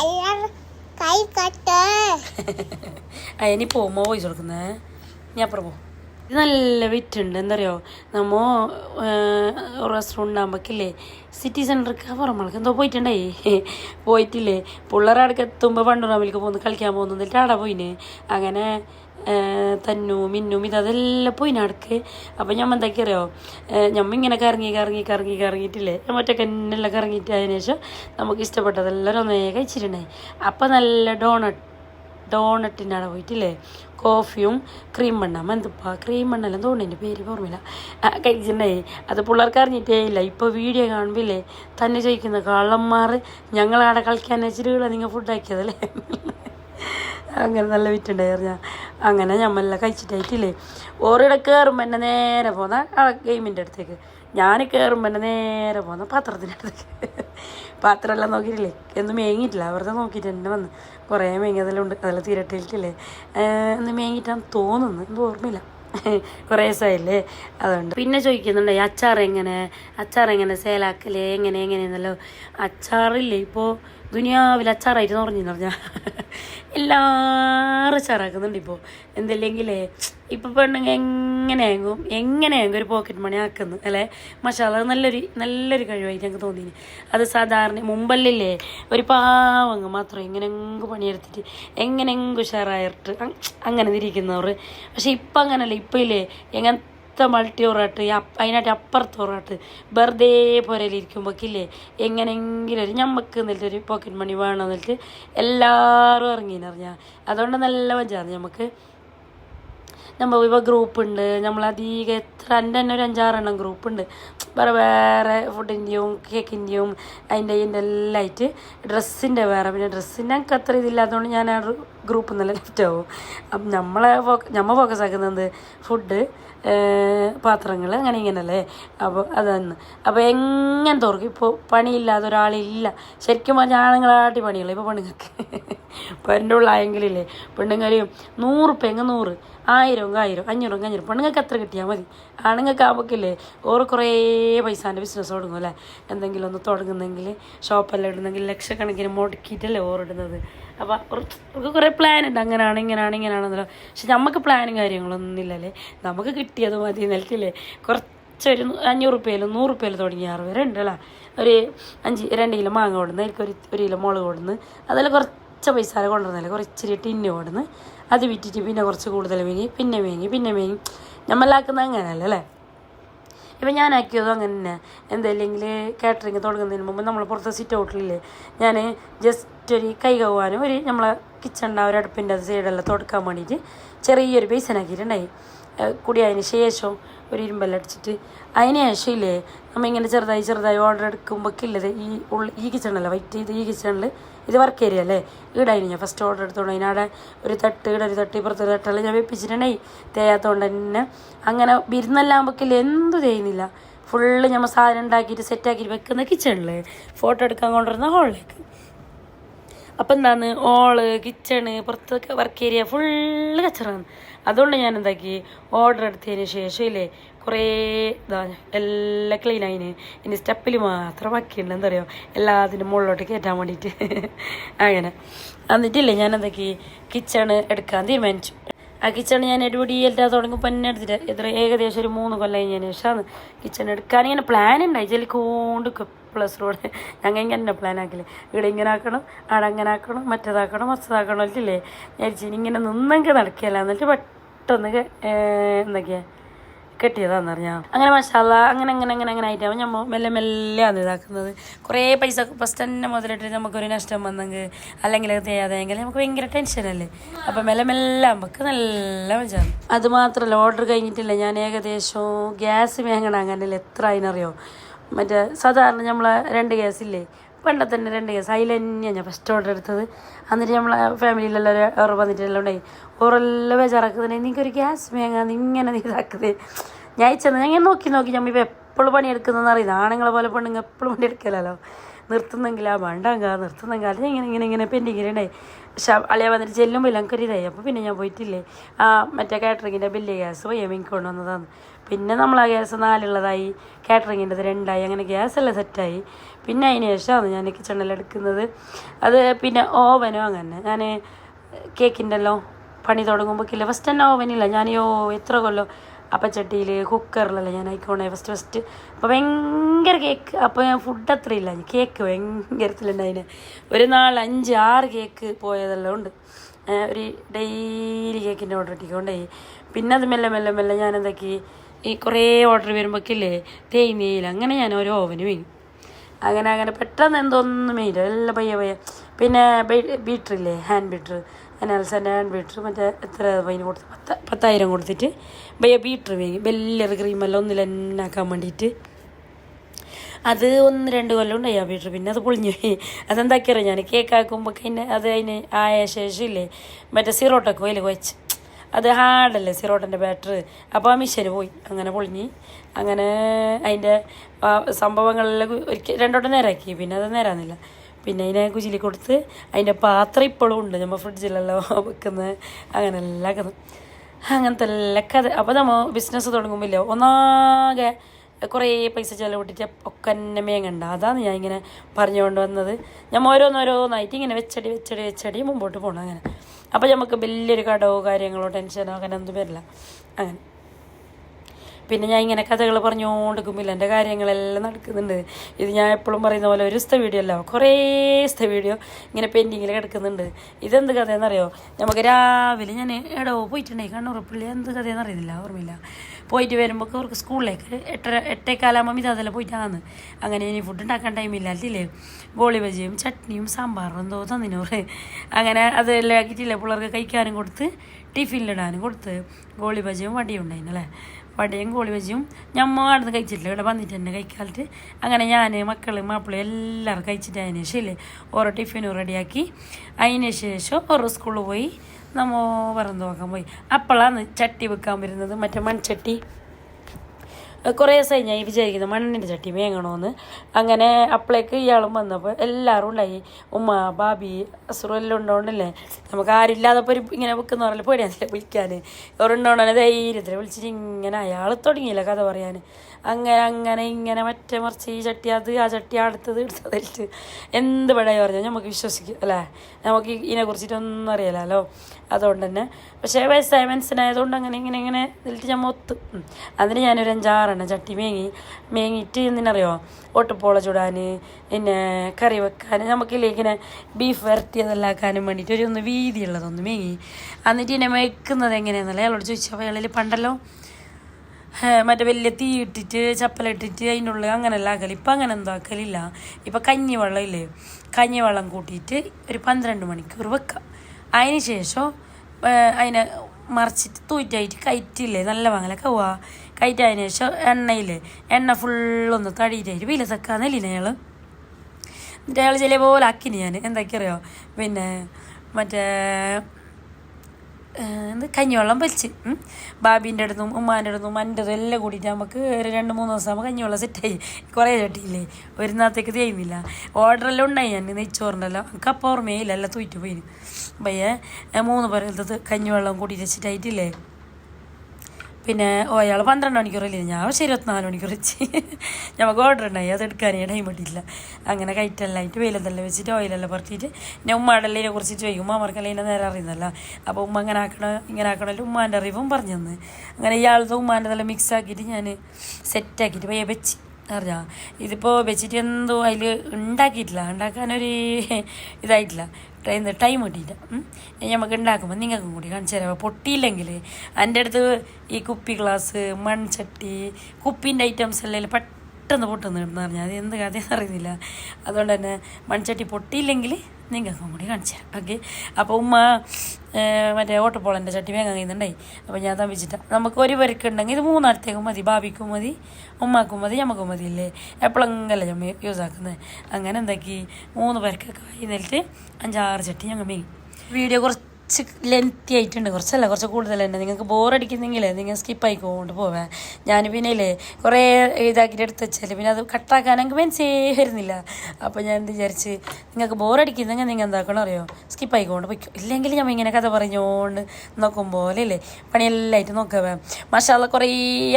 എല്ലാവരും കൈ കട്ട്.
ഇനി പോകുമ്പോൾ വോയിസ് കൊടുക്കുന്നേ. ഞാൻ അപ്പുറം പോകും ഇത് നല്ല വിറ്റുണ്ട് എന്താ പറയുക നമ്മ റെസ്റ്റോറന്റ് ഉണ്ടാകുമ്പോഴേക്കില്ലേ സിറ്റി സെന്റർക്ക് പുറമൾക്ക് എന്തോ പോയിട്ടുണ്ടായി പോയിട്ടില്ലേ. പിള്ളേരടക്ക് എത്തുമ്പോൾ പണ്ടുറാമിലേക്ക് പോകുന്നു കളിക്കാൻ പോകുന്നു എന്നിട്ട് ആടെ പോയിന്. അങ്ങനെ തന്നു മിന്നും ഇത് അതെല്ലാം നടക്ക്. അപ്പം ഞമ്മ എന്താക്കി അറിയോ ഞമ്മ ഇങ്ങനെ കറങ്ങി കറങ്ങി കറങ്ങി കറങ്ങിയിട്ടില്ലേ? മറ്റൊക്കെ എന്നെല്ലാം കറങ്ങിയിട്ട് അതിന് ശേഷം നമുക്ക് ഇഷ്ടപ്പെട്ടതെല്ലാം ഒന്നേ കഴിച്ചിട്ടുണ്ടായി അപ്പം നല്ല ഡോണട്ട് ഡോണട്ടിന്റെ അവിടെ പോയിട്ടില്ലേ? കോഫിയും ക്രീം ബണ്ണ എന്തിപ്പാ ക്രീം ബണ്ണെല്ലാം തോന്നുന്നു പേര് ഓർമ്മയില്ല. കഴിച്ചിട്ടുണ്ടായി അത് പിള്ളേർക്ക് അറിഞ്ഞിട്ടേ ഇല്ല. ഇപ്പോൾ വീഡിയോ കാണുമ്പില്ലേ? തന്നെ ചോദിക്കുന്ന കള്ളന്മാർ ഞങ്ങളവിടെ കളിക്കാൻ വെച്ചിട്ട് നിങ്ങൾ ഫുഡ് ആക്കിയതല്ലേ? അങ്ങനെ നല്ല വിറ്റുണ്ടായിരുന്നു ഞാൻ. അങ്ങനെ ഞമ്മെല്ലാം കഴിച്ചിട്ടായിട്ടില്ലേ. ഓരിടെ കയറുമ്പോൾ എന്നെ നേരെ പോന്ന ആ ഗെയിമിന്റെ അടുത്തേക്ക്. ഞാൻ കയറുമ്പോൾ എന്നെ നേരെ പോന്ന പാത്രത്തിന്റെ അടുത്തേക്ക്. പാത്രമെല്ലാം നോക്കിയിട്ടില്ലേ? എന്നും മേങ്ങിയിട്ടില്ല. വെറുതെ നോക്കിയിട്ട് തന്നെ വന്ന് കുറേ മേങ്ങിയതെല്ലാം ഉണ്ട്. അതെല്ലാം തീരട്ടില്ലേ എന്ന് മേങ്ങിയിട്ടാന്ന് തോന്നുന്നു. എന്തോ ഓർമ്മയില്ല. കുറേ ദിവസമായില്ലേ അതുകൊണ്ട് പിന്നെ ചോദിക്കുന്നുണ്ട് അച്ചാർ എങ്ങനെ? അച്ചാർ എങ്ങനെ സേലാക്കലേ എങ്ങനെ എങ്ങനെയെന്നല്ലോ അച്ചാറില്ലേ? ഇപ്പോൾ ദുനിയാവിൽ അച്ചാറായിട്ട് നിറഞ്ഞെന്ന് പറഞ്ഞാൽ എല്ലാവരും ചിറക്കുന്നുണ്ട് ഇപ്പോൾ എന്തില്ലെങ്കിലേ ഇപ്പോൾ പെണ്ണുങ്ങൾ എങ്ങനെയാകും? എങ്ങനെയാകും ഒരു പോക്കറ്റ് മണി ആക്കുന്നു അല്ലേ? മഷാല നല്ലൊരു നല്ലൊരു കഴിവായിട്ട് ഞങ്ങൾക്ക് തോന്നിന് അത് സാധാരണ മുമ്പല്ലേ ഒരു പാവങ്ങ് മാത്രം എങ്ങനെയെങ്കിലും പണിയെടുത്തിട്ട് എങ്ങനെയെങ്കിലും ഉഷാറായിട്ട് അങ് അങ്ങനെ ഇരിക്കുന്നവർ പക്ഷെ ഇപ്പം അങ്ങനല്ല ഇപ്പം ഇല്ലേ എങ്ങനത്തെ മൾട്ടി ഓറാട്ട് അതിനായിട്ട് അപ്പുറത്ത് ഓറാട്ട് വെറുതെ പുരയിലിരിക്കുമ്പോഴേക്കില്ലേ എങ്ങനെയെങ്കിലും ഒരു ഞമ്മക്ക് എന്നിട്ട് ഒരു പോക്കറ്റ് മണി വേണം എന്നിട്ട് എല്ലാവരും ഇറങ്ങിയെന്നറിഞ്ഞാൽ അതുകൊണ്ട് നല്ല മജാണ് നമുക്ക് നമ്മൾ ഇപ്പോൾ ഗ്രൂപ്പ് ഉണ്ട് നമ്മളധികം എത്ര എന്റെ തന്നെ ഒരു അഞ്ചാറെണ്ണം ഗ്രൂപ്പ് ഉണ്ട് വേറെ വേറെ ഫുഡിന്റെയും കേക്കിന്റെയും അതിന്റെ ഇതിന്റെ എല്ലാം ആയിട്ട് ഡ്രസ്സിന്റെ വേറെ. പിന്നെ ഡ്രസ്സിന്റെ എനിക്ക് അത്ര ഇതില്ലാത്തതുകൊണ്ട് ഞാൻ ആ ഗ്രൂപ്പ് നല്ല ലെഫ്റ്റ് ആവും. അപ്പം നമ്മളെ നമ്മൾ ഫോക്കസ് ആക്കുന്നത് ഫുഡ് പാത്രങ്ങൾ അങ്ങനെ ഇങ്ങനല്ലേ? അപ്പോൾ അതന്ന് അപ്പോൾ എങ്ങനെ തുറക്കും ഇപ്പോൾ പണിയില്ലാതെ ഒരാളില്ല. ശരിക്കും പറഞ്ഞാൽ ആണുങ്ങളാട്ടി പണിയുള്ളു ഇപ്പോൾ പെണ്ണുങ്ങൾക്ക്? പെണ്ണിന്റെ ഉള്ളായെങ്കിലില്ലേ? പെണ്ണുങ്ങളെയും നൂറ് പെങ്ങ് നൂറ്? ആയിരം ആയിരം അഞ്ഞൂറ് അഞ്ഞൂറ്. പെണ്ണുങ്ങൾക്ക് എത്ര കിട്ടിയാൽ മതി? ആണുങ്ങൾക്ക് ആവൊക്കില്ലേ ഓറ് കുറേ പൈസാന്റെ ബിസിനസ് തുടങ്ങും അല്ലേ? എന്തെങ്കിലും ഒന്ന് തുടങ്ങുന്നെങ്കിൽ ഷോപ്പെല്ലാം ഇടുന്നെങ്കിൽ ലക്ഷക്കണക്കിന് മുടക്കിയിട്ടല്ലേ ഓറിടുന്നത് അപ്പോൾ അവർക്ക് കുറേ പ്ലാൻ ഉണ്ട്. അങ്ങനെയാണ് ഇങ്ങനെയാണ് ഇങ്ങനെയാണെന്നല്ലോ പക്ഷെ നമുക്ക് പ്ലാനും കാര്യങ്ങളൊന്നും ഇല്ലല്ലേ? നമുക്ക് കിട്ടിയത് മതി നിലക്കില്ലേ കുറച്ചൊരു അഞ്ഞൂറ് റുപ്യയിലും നൂറ് റുപ്യയിൽ തുടങ്ങിയ ആറ് പേര് അല്ലേ? ഒരു അഞ്ച് രണ്ട് കിലോ മാങ്ങ കൊടുന്ന് എനിക്ക് ഒരു ഒരു കിലോ മുളക് കൊടുന്ന് അതെല്ലാം കുറച്ച് പൈസ കൊണ്ടുവന്നല്ലേ കുറച്ചിരി ടിന്ന് കൊടുന്ന് അത് വിറ്റിട്ട് പിന്നെ കുറച്ച് കൂടുതൽ വേങ്ങി പിന്നെ വേങ്ങി പിന്നെ വേങ്ങി. നമ്മളാക്കുന്ന അങ്ങനെയല്ലേ അല്ലേ? ഇപ്പം ഞാനാക്കിയതും അങ്ങനെ തന്നെ എന്തല്ലെങ്കിൽ കാറ്ററിങ് തുടങ്ങുന്നതിന് മുമ്പ് നമ്മൾ പുറത്ത് സിറ്റ് ഔട്ടിലില്ലേ ഞാൻ ജസ്റ്റ് ഒരു കൈ കഴുകാനും ഒരു നമ്മളെ കിച്ചണിന്റെ ആ ഒരു അടുപ്പിന്റെ സൈഡെല്ലാം തുടക്കാൻ വേണ്ടിയിട്ട് ചെറിയൊരു ബേസനാക്കിയിട്ടുണ്ടായി അതിന് ശേഷം ഒരു ഇരുമ്പെല്ലാം അടിച്ചിട്ട് അതിന് ശേഷം ഇല്ലേ നമ്മൾ ഇങ്ങനെ ചെറുതായി ചെറുതായി ഓർഡർ എടുക്കുമ്പോൾ ഇല്ലത് ഈ ഉള്ള ഈ കിച്ചണല്ല വൈറ്റ് ഇത് ഈ കിച്ചണിൽ ഇത് വർക്ക് ഏരിയ അല്ലേ? ഈടായിരുന്നു ഞാൻ ഫസ്റ്റ് ഓർഡർ എടുത്തോണ്ട് അതിനവിടെ ഒരു തട്ട് ഇവിടെ ഒരു തട്ട് ഇപ്പുറത്ത് ഒരു തട്ടെല്ലാം ഞാൻ വെപ്പിച്ചിട്ടുണ്ടായി. തേയാത്തോണ്ട് തന്നെ അങ്ങനെ വിരുന്നെല്ലാം വെക്കില്ല എന്തു ചെയ്യുന്നില്ല. ഫുള്ള് നമ്മൾ സാധനം ഉണ്ടാക്കിയിട്ട് സെറ്റാക്കിയിട്ട് വെക്കുന്ന കിച്ചണിൽ ഫോട്ടോ എടുക്കാൻ കൊണ്ടുവരുന്ന ഹോളിലേക്ക് അപ്പം എന്താണ്? ഓൾ കിച്ചണ് പുറത്തൊക്കെ വർക്ക് ഏരിയ ഫുള്ള് കച്ചറാണ് അതുകൊണ്ട് ഞാൻ എന്താക്കി ഓർഡർ എടുത്തതിന് ശേഷം ഇല്ലേ കുറേ ഇതാ എല്ലാം ക്ലീൻ ആയിന്. ഇനി സ്റ്റെപ്പിൽ മാത്രം ബാക്കിയുണ്ട്. എന്താ പറയുക എല്ലാത്തിന്റെ മുകളിലോട്ട് കയറ്റാൻ വേണ്ടിയിട്ട് അങ്ങനെ. എന്നിട്ടില്ലേ ഞാൻ എന്താക്കി കിച്ചണ് എടുക്കാൻ തീരുമാനിച്ചു. ആ കിച്ചൺ ഞാൻ എടുപടി എല്ലാം തുടങ്ങുമ്പോൾ തന്നെ എടുത്തിട്ട് എത്ര ഏകദേശം ഒരു മൂന്ന് കൊല്ലം കഴിഞ്ഞതിന് ശേഷമാണ് കിച്ചൺ എടുക്കാൻ ഇങ്ങനെ പ്ലാൻ ഉണ്ടായി. ചെല്ലിക്കൊണ്ട് പ്ലസ് റോഡ് ഞങ്ങൾ ഇങ്ങനെ പ്ലാൻ ആക്കില്ലേ ഇവിടെ ഇങ്ങനെ ആക്കണം അവിടെ അങ്ങനെ ആക്കണം മറ്റേതാക്കണം മറ്റേതാക്കണം അല്ലേ ഞാൻ ഇങ്ങനെ നിന്നെങ്കിൽ നടക്കില്ല. എന്നിട്ട് ഏർ എന്തൊക്കെയാ കെട്ടിയതാന്ന് പറഞ്ഞാൽ അങ്ങനെ മസാല അങ്ങനെ അങ്ങനെ അങ്ങനെ അങ്ങനെ ആയിട്ടാണ് നമ്മൾ മെല്ലെ മെല്ലെ ആണ് ഇതാക്കുന്നത്. കുറേ പൈസ ഫസ്റ്റ് തന്നെ മുതലിട്ട് നമുക്കൊരു നഷ്ടം വന്നെങ്കിൽ അല്ലെങ്കിൽ അത് തേയാതെങ്കിൽ നമുക്ക് ഭയങ്കര ടെൻഷനല്ലേ അപ്പം മെല്ലെ മെല്ലെ നമുക്ക് നല്ല മജാണ് അത് മാത്രമല്ല ഓർഡർ കഴിഞ്ഞിട്ടില്ല. ഞാൻ ഏകദേശം ഗ്യാസ് വേങ്ങണം അങ്ങനെ എത്ര അതിനറിയോ മറ്റേ സാധാരണ നമ്മളെ രണ്ട് ഗ്യാസ് ഇല്ലേ? പണ്ടത്തെ തന്നെ രണ്ട് ഗ്യാസ്. അതിൽ തന്നെയാണ് ഞാൻ ഫസ്റ്റ് ഓർഡർ എടുത്തത്. എന്നിട്ട് നമ്മളെ ഫാമിലിയിലെല്ലാവരും അവർ വന്നിട്ടെല്ലാം ഉണ്ടായി ഓരെല്ലാം ബേജാറാക്കുന്നത് ഒരു ഗ്യാസ് വേങ്ങാന്ന് ഇങ്ങനെ ഇതാക്കുന്നത് ഞാൻ ചെന്ന് ഞാൻ നോക്കി നോക്കി നമ്മൾ ഇപ്പോൾ എപ്പോഴും പണിയെടുക്കുന്നതെന്ന് അറിയില്ല. ആണുങ്ങളെ പോലെ പെണ്ണുങ്ങൾ എപ്പോഴും പണിയെടുക്കലല്ലോ നിർത്തുന്നെങ്കിലാ വേണ്ടാങ്ക നിർത്തുന്നെങ്കിൽ അത് ഇങ്ങനെ ഇങ്ങനെ ഇങ്ങനെ പെൻഡിങ്ങിലുണ്ടായി പക്ഷെ അളിയ വന്നിട്ട് ചെല്ലുമ്പോൾ എനിക്കൊരു ഇതായി അപ്പോൾ പിന്നെ ഞാൻ പോയിട്ടില്ലേ? ആ മറ്റേ കാറ്ററിങ്ങിന്റെ വലിയ ഗ്യാസ് പയ്യമ്മ കൊണ്ടുവന്നതാണ്. പിന്നെ നമ്മൾ ആ ഗ്യാസ് നാലുള്ളതായി. കാറ്ററിങ്ങിന്റെത് രണ്ടായി. അങ്ങനെ ഗ്യാസ് എല്ലാം സെറ്റായി. പിന്നെ അതിന് ശേഷമാണ് ഞാൻ കിച്ചണിൽ എടുക്കുന്നത് അത് പിന്നെ ഓവനോ അങ്ങനെ. ഞാൻ കേക്കിന്റെ എല്ലാം പണി തുടങ്ങുമ്പോഴേക്കില്ല ഫസ്റ്റ് തന്നെ ഓവനില്ല ഞാൻ യോ എത്ര കൊല്ലം അപ്പച്ചട്ടിയിൽ കുക്കറിലല്ല ഞാൻ ആയിക്കോണേ ഫസ്റ്റ് ഫസ്റ്റ് അപ്പോൾ ഭയങ്കര കേക്ക് അപ്പോൾ ഞാൻ ഫുഡ് അത്ര ഇല്ല. കേക്ക് ഭയങ്കരത്തിലുണ്ടായിന് ഒരു നാൾ അഞ്ച് ആറ് കേക്ക് പോയതെല്ലാം ഉണ്ട്. ഒരു ഡെയിലി കേക്കിന്റെ ഓർഡർ ഇട്ടിക്കൊണ്ടേ. പിന്നെ അത് മെല്ലെ മെല്ലെ മെല്ലെ ഞാൻ എന്താക്കി ഈ കുറേ ഓർഡർ വരുമ്പോഴേക്കില്ലേ തേങ്ങയില്ല അങ്ങനെ ഞാൻ ഒരു ഓവന് വീങ്ങി അങ്ങനെ അങ്ങനെ. പെട്ടെന്ന് എന്തോന്നും മെയില്ല എല്ലാം പയ്യ പയ്യ. പിന്നെ ബീറ്ററില്ലേ? ഹാൻഡ് ബീറ്റർ എനാൽസന്റെ ആൻഡ് ബീറ്റർ മറ്റേ എത്ര പൈന് കൊടുത്ത്? പത്ത് പത്തായിരം കൊടുത്തിട്ട് ബയ്യ ബീറ്റർ വേങ്ങി വലിയൊരു ക്രീമെല്ലാം ഒന്നിൽ എന്നാക്കാൻ വേണ്ടിയിട്ട് അത് ഒന്ന് രണ്ട് കൊല്ലം ഉണ്ടായി ആ ബീറ്റർ പിന്നെ അത് പൊളിഞ്ഞു പോയി. അതെന്താക്കിയറിയാം ഞാൻ കേക്ക് ആക്കുമ്പോൾ അതിന് അത് അതിന് ആയ ശേഷം ഇല്ലേ മറ്റേ സിറോട്ടൊക്കെ അതിൽ കുഴച്ച് അത് ഹാർഡല്ലേ സിറോട്ടന്റെ ബാറ്റർ അപ്പോൾ ആ മിഷന് പോയി. അങ്ങനെ പൊളിഞ്ഞ്. അങ്ങനെ അതിന്റെ സംഭവങ്ങളിൽ ഒരിക്കൽ രണ്ടോട്ടം നേരാക്കി. പിന്നെ അത് നേരാന്നില്ല. പിന്നെ അതിനെ കുചിലി കൊടുത്ത് അതിന്റെ പാത്രം ഇപ്പോഴും ഉണ്ട് നമ്മൾ ഫ്രിഡ്ജിലെല്ലാം വെക്കുന്നത് അങ്ങനെ എല്ലാം കഥ. അങ്ങനത്തെ എല്ലാ കഥ അപ്പോൾ നമ്മൾ ബിസിനസ് തുടങ്ങുമ്പോൾ ഒന്നാകെ കുറേ പൈസ ചിലവിട്ടിട്ട് ഒക്കെ തന്നെ മേങ്ങണ്ട. അതാണ് ഞാൻ ഇങ്ങനെ പറഞ്ഞുകൊണ്ട് വന്നത്. ഞാൻ ഓരോന്നോരോന്നായിട്ട് ഇങ്ങനെ വെച്ചടി വെച്ചടി വെച്ചടി മുമ്പോട്ട് പോകണം അങ്ങനെ. അപ്പോൾ നമുക്ക് വലിയൊരു കടവോ കാര്യങ്ങളോ ടെൻഷനോ അങ്ങനെ ഒന്നും വരില്ല. അങ്ങനെ. പിന്നെ ഞാൻ ഇങ്ങനെ കഥകൾ പറഞ്ഞുകൊണ്ടിരിക്കുമ്പോൾ എന്റെ കാര്യങ്ങളെല്ലാം നടക്കുന്നുണ്ട്. ഇത് ഞാൻ എപ്പോഴും പറയുന്ന പോലെ ഒരു സ്ഥ വീഡിയോ അല്ല കുറേ സ്ഥ വീഡിയോ ഇങ്ങനെ പെൻഡിങ്ങിൽ കിടക്കുന്നുണ്ട്. ഇതെന്ത് കഥയെന്നറിയോ നമുക്ക് രാവിലെ ഞാൻ എടോ പോയിട്ടുണ്ടെങ്കിൽ കണ്ണൂറപ്പള്ളി എന്ത് കഥയെന്ന് അറിയുന്നില്ല ഓർമ്മയില്ല. പോയിട്ട് വരുമ്പോൾ അവർക്ക് സ്കൂളിലേക്ക് എട്ടര എട്ടേക്കാലാകുമ്പോൾ ഇത് അതെല്ലാം പോയിട്ടാണ് അങ്ങനെ ഇനി ഫുഡ് ഉണ്ടാക്കാൻ ടൈമില്ല അതില്ലേ ഗോളി ബജിയും ചട്നിയും സാമ്പാറും എന്തോ തന്നിനോറ് അങ്ങനെ അതെല്ലാം ആക്കിയിട്ടില്ല? പിള്ളേർക്ക് കഴിക്കാനും കൊടുത്ത് ടിഫിനിലിടാനും കൊടുത്ത് ഗോളി ബജിയും വടിയും ഉണ്ടായിരുന്നല്ലേ വടയും കോളി വെച്ചും ഞമ്മ അവിടുന്ന് കഴിച്ചിട്ടില്ല. ഇവിടെ വന്നിട്ട് തന്നെ കഴിക്കാലിട്ട് അങ്ങനെ ഞാൻ മക്കളും മാപ്പിളും എല്ലാവരും കഴിച്ചിട്ട് അതിന് ശേഷം ഓരോ ടിഫിനും റെഡിയാക്കി. അതിന് ശേഷം ഓരോ സ്കൂളിൽ പോയി നമ്മ പറന്ന് നോക്കാൻ പോയി. അപ്പോഴാണ് ചട്ടി വെക്കാൻ വരുന്നത്. മറ്റേ മൺചട്ടി. കുറേ ദിവസമായി ഞാൻ വിചാരിക്കുന്നു മണ്ണിന്റെ ചട്ടി വേങ്ങണമെന്ന് അങ്ങനെ അപ്പളേക്ക് ഇയാളും വന്നപ്പോൾ എല്ലാവരും ഉണ്ടായി. ഉമ്മ ബാബി അസുറും എല്ലാം ഉണ്ടോണ്ടല്ലേ? നമുക്ക് ആരില്ലാതപ്പോൾ ഒരു ഇങ്ങനെ വെക്കുന്ന പറഞ്ഞാൽ പേടിയാന്നില്ല വിളിക്കാൻ അവരുണ്ടോണ്ടല്ലേ ധൈര്യത്തിൽ വിളിച്ചിട്ട് ഇങ്ങനെ അയാൾ തുടങ്ങിയില്ല കഥ പറയാൻ അങ്ങനെ അങ്ങനെ ഇങ്ങനെ മറ്റേ മറിച്ച് ഈ ചട്ടി അത് ആ ചട്ടി അടുത്തത് എടുത്തതെടുത്ത് എന്ത് പടായി പറഞ്ഞാൽ നമുക്ക് വിശ്വസിക്കും അല്ലേ? നമുക്ക് ഇതിനെ കുറിച്ചിട്ടൊന്നും അറിയില്ലല്ലോ. അതുകൊണ്ട് തന്നെ പക്ഷേ വയസ്സായ മനസ്സിനായതുകൊണ്ട് അങ്ങനെ ഇങ്ങനെ ഇങ്ങനെ ഇതിലിട്ട് ഞാൻ മൊത്ത്. അതിന് ഞാനൊരു അഞ്ചാറെണ്ണം ചട്ടി മേങ്ങി മേങ്ങിയിട്ട് എന്തിനറിയോ? ഓട്ടുപോള ചുടാൻ പിന്നെ കറി വെക്കാൻ നമുക്കില്ലേ ഇങ്ങനെ ബീഫ് വരട്ടിയതെല്ലാം ആക്കാനും വേണ്ടിയിട്ട് ഒരു ഒന്ന് വീതിയുള്ളതൊന്ന് മേങ്ങി. എന്നിട്ട് ഇതിനെ മേക്കുന്നത് എങ്ങനെയാണെന്നല്ല അയാളോട് ചോദിച്ചപ്പോൾ അയാളിൽ പണ്ടല്ലോ മറ്റേ വലിയ തീ ഇട്ടിട്ട് ചപ്പലിട്ടിട്ട് അതിന്റെ ഉള്ളിൽ അങ്ങനെയല്ല ആക്കൽ ഇപ്പം അങ്ങനെ എന്തോ ആക്കലില്ല. ഇപ്പം കഞ്ഞിവെള്ളം ഇല്ലേ കഞ്ഞിവെള്ളം കൂട്ടിയിട്ട് ഒരു പന്ത്രണ്ട് മണിക്കൂർ വെക്കാം. അതിന് ശേഷം അതിനെ മറിച്ചിട്ട് തൂറ്റായിട്ട് കയറ്റില്ലേ നല്ല വാങ്ങലൊക്കെ പോവാ. കയറ്റായതിനു ശേഷം എണ്ണയില്ലേ എണ്ണ ഫുള്ളൊന്ന് തടിയിട്ടായിട്ട് വില തക്കാന്നല്ലേ അയാൾ എന്നിട്ട് അയാൾ ചില പോലെ ആക്കിന് ഞാൻ എന്താക്കി അറിയോ പിന്നെ മറ്റേ എന്ത്? കഞ്ഞിവെള്ളം വലിച്ച്. ബാബീന്റെ അടുത്തും ഉമ്മാന്റെ അടുത്തും എന്റെ എല്ലാം കൂടിയിട്ട് നമുക്ക് ഒരു രണ്ട് മൂന്ന് ദിവസം ആകുമ്പോൾ കഞ്ഞിവെള്ളം സെറ്റായി കുറേ ചട്ടിയില്ലേ? ഒരു നാളത്തേക്ക് ചെയ്യുന്നില്ല ഓർഡറെല്ലാം ഉണ്ടായി ഞാൻ നെയ്ച്ചോറിന്റെല്ലാം. എനിക്ക് അപ്പോൾ ഓർമ്മയില്ല എല്ലാം തൂറ്റ് പോയിന് പയ്യെ മൂന്ന് പേരത്തെ കഞ്ഞിവെള്ളം കൂടി വെച്ചിട്ടായിട്ടില്ലേ പിന്നെ അയാൾ പന്ത്രണ്ട് മണിക്കൂറല്ലേ ഞാൻ പക്ഷേ ഇരുപത്തിനാല് മണിക്കൂർ വെച്ച്. നമുക്ക് ഓർഡർ ഉണ്ടായി. അത് എടുക്കാനേ ടൈം പറ്റിയില്ല അങ്ങനെ കയറ്റെല്ലായിട്ട് വെയിലത്തെല്ലാം വെച്ചിട്ട് ഓയിലെല്ലാം പുറത്തിട്ട് പിന്നെ ഉമ്മാടെ കുറിച്ച് ചോദിക്കും. ഉമ്മ അവർക്കെല്ലാം ഇതിനെ നേരെ അറിയുന്നല്ല അപ്പോൾ ഉമ്മ അങ്ങനെ ആക്കണോ ഇങ്ങനെ ആക്കണമല്ലോ ഉമ്മാന്റെ അറിവും പറഞ്ഞു തന്ന്. അങ്ങനെ ഇയാളത്തെ ഉമ്മാന്റെ എല്ലാം മിക്സ് ആക്കിയിട്ട് ഞാൻ സെറ്റാക്കിയിട്ട് പയ്യെ വെച്ച് അറിഞ്ഞാ? ഇതിപ്പോൾ വെച്ചിട്ട് എന്തോ അതിൽ ഉണ്ടാക്കിയിട്ടില്ല. ഉണ്ടാക്കാനൊരു ഇതായിട്ടില്ല. എന്ത് ടൈം കിട്ടിയില്ല. നമുക്ക് ഉണ്ടാക്കുമ്പോൾ നിങ്ങൾക്കും കൂടി കാണിച്ചു തരാം. പൊട്ടിയില്ലെങ്കിൽ എന്റെ അടുത്ത് ഈ കുപ്പി ഗ്ലാസ് മൺചട്ടി കുപ്പീന്റെ ഐറ്റംസ് എല്ലാം പെട്ടെന്ന് പൊട്ടുന്നുണ്ടെന്ന് പറഞ്ഞാൽ അത് എന്ത് കഥയെന്ന് അറിയുന്നില്ല. അതുകൊണ്ട് തന്നെ മൺചട്ടി പൊട്ടിയില്ലെങ്കിൽ നിങ്ങൾക്കും കൂടി കാണിച്ചു തരാം. ഓക്കെ അപ്പോൾ ഉമ്മ മറ്റേ ഓട്ടപ്പോളന്റെ ചട്ടി വേഗം കഴിയുന്നുണ്ടായി അപ്പോൾ ഞാൻ തമ്പിച്ചിട്ടാണ് നമുക്ക് ഒരു പേർക്കുണ്ടെങ്കിൽ ഇത് മൂന്നാളത്തേക്കും മതി. ബാബിക്കും മതി. ഉമ്മാക്കും മതി. ഞമ്മക്കും മതി ഇല്ലേ എപ്പോഴെങ്കിലും ഞമ്മ യൂസ് ആക്കുന്നത് അങ്ങനെ എന്താക്കി? മൂന്ന് പേർക്കൊക്കെ കഴിഞ്ഞിട്ട് അഞ്ചാറ് ചട്ടി ഞങ്ങൾ മീൻ വീഡിയോ കുറച്ച് ലെങ്തി ആയിട്ടുണ്ട്. കുറച്ചല്ല കുറച്ച് തന്നെ നിങ്ങൾക്ക് ബോറടിക്കുന്നെങ്കിൽ നിങ്ങൾ സ്കിപ്പ് ആയിക്കൊണ്ട് പോവേ. ഞാൻ പിന്നെ ഇല്ലേ കുറേ ഇതാക്കിയിട്ട് എടുത്ത് വെച്ചാൽ പിന്നെ അത് കട്ടാക്കാൻ എനിക്ക് മനസ്സേ വരുന്നില്ല അപ്പോൾ ഞാൻ എന്ത് വിചാരിച്ച് നിങ്ങൾക്ക് ബോറടിക്കുന്നെങ്കിൽ നിങ്ങൾ എന്താക്കണം അറിയോ? സ്കിപ്പ് ആയിക്കൊണ്ട് പോയിക്കോ. ഇല്ലെങ്കിൽ ഞാൻ ഇങ്ങനെ കഥ പറഞ്ഞുകൊണ്ട് പോലെ ഇല്ലേ? പണിയെല്ലാമായിട്ട് നോക്കവേ മഷാല കുറേ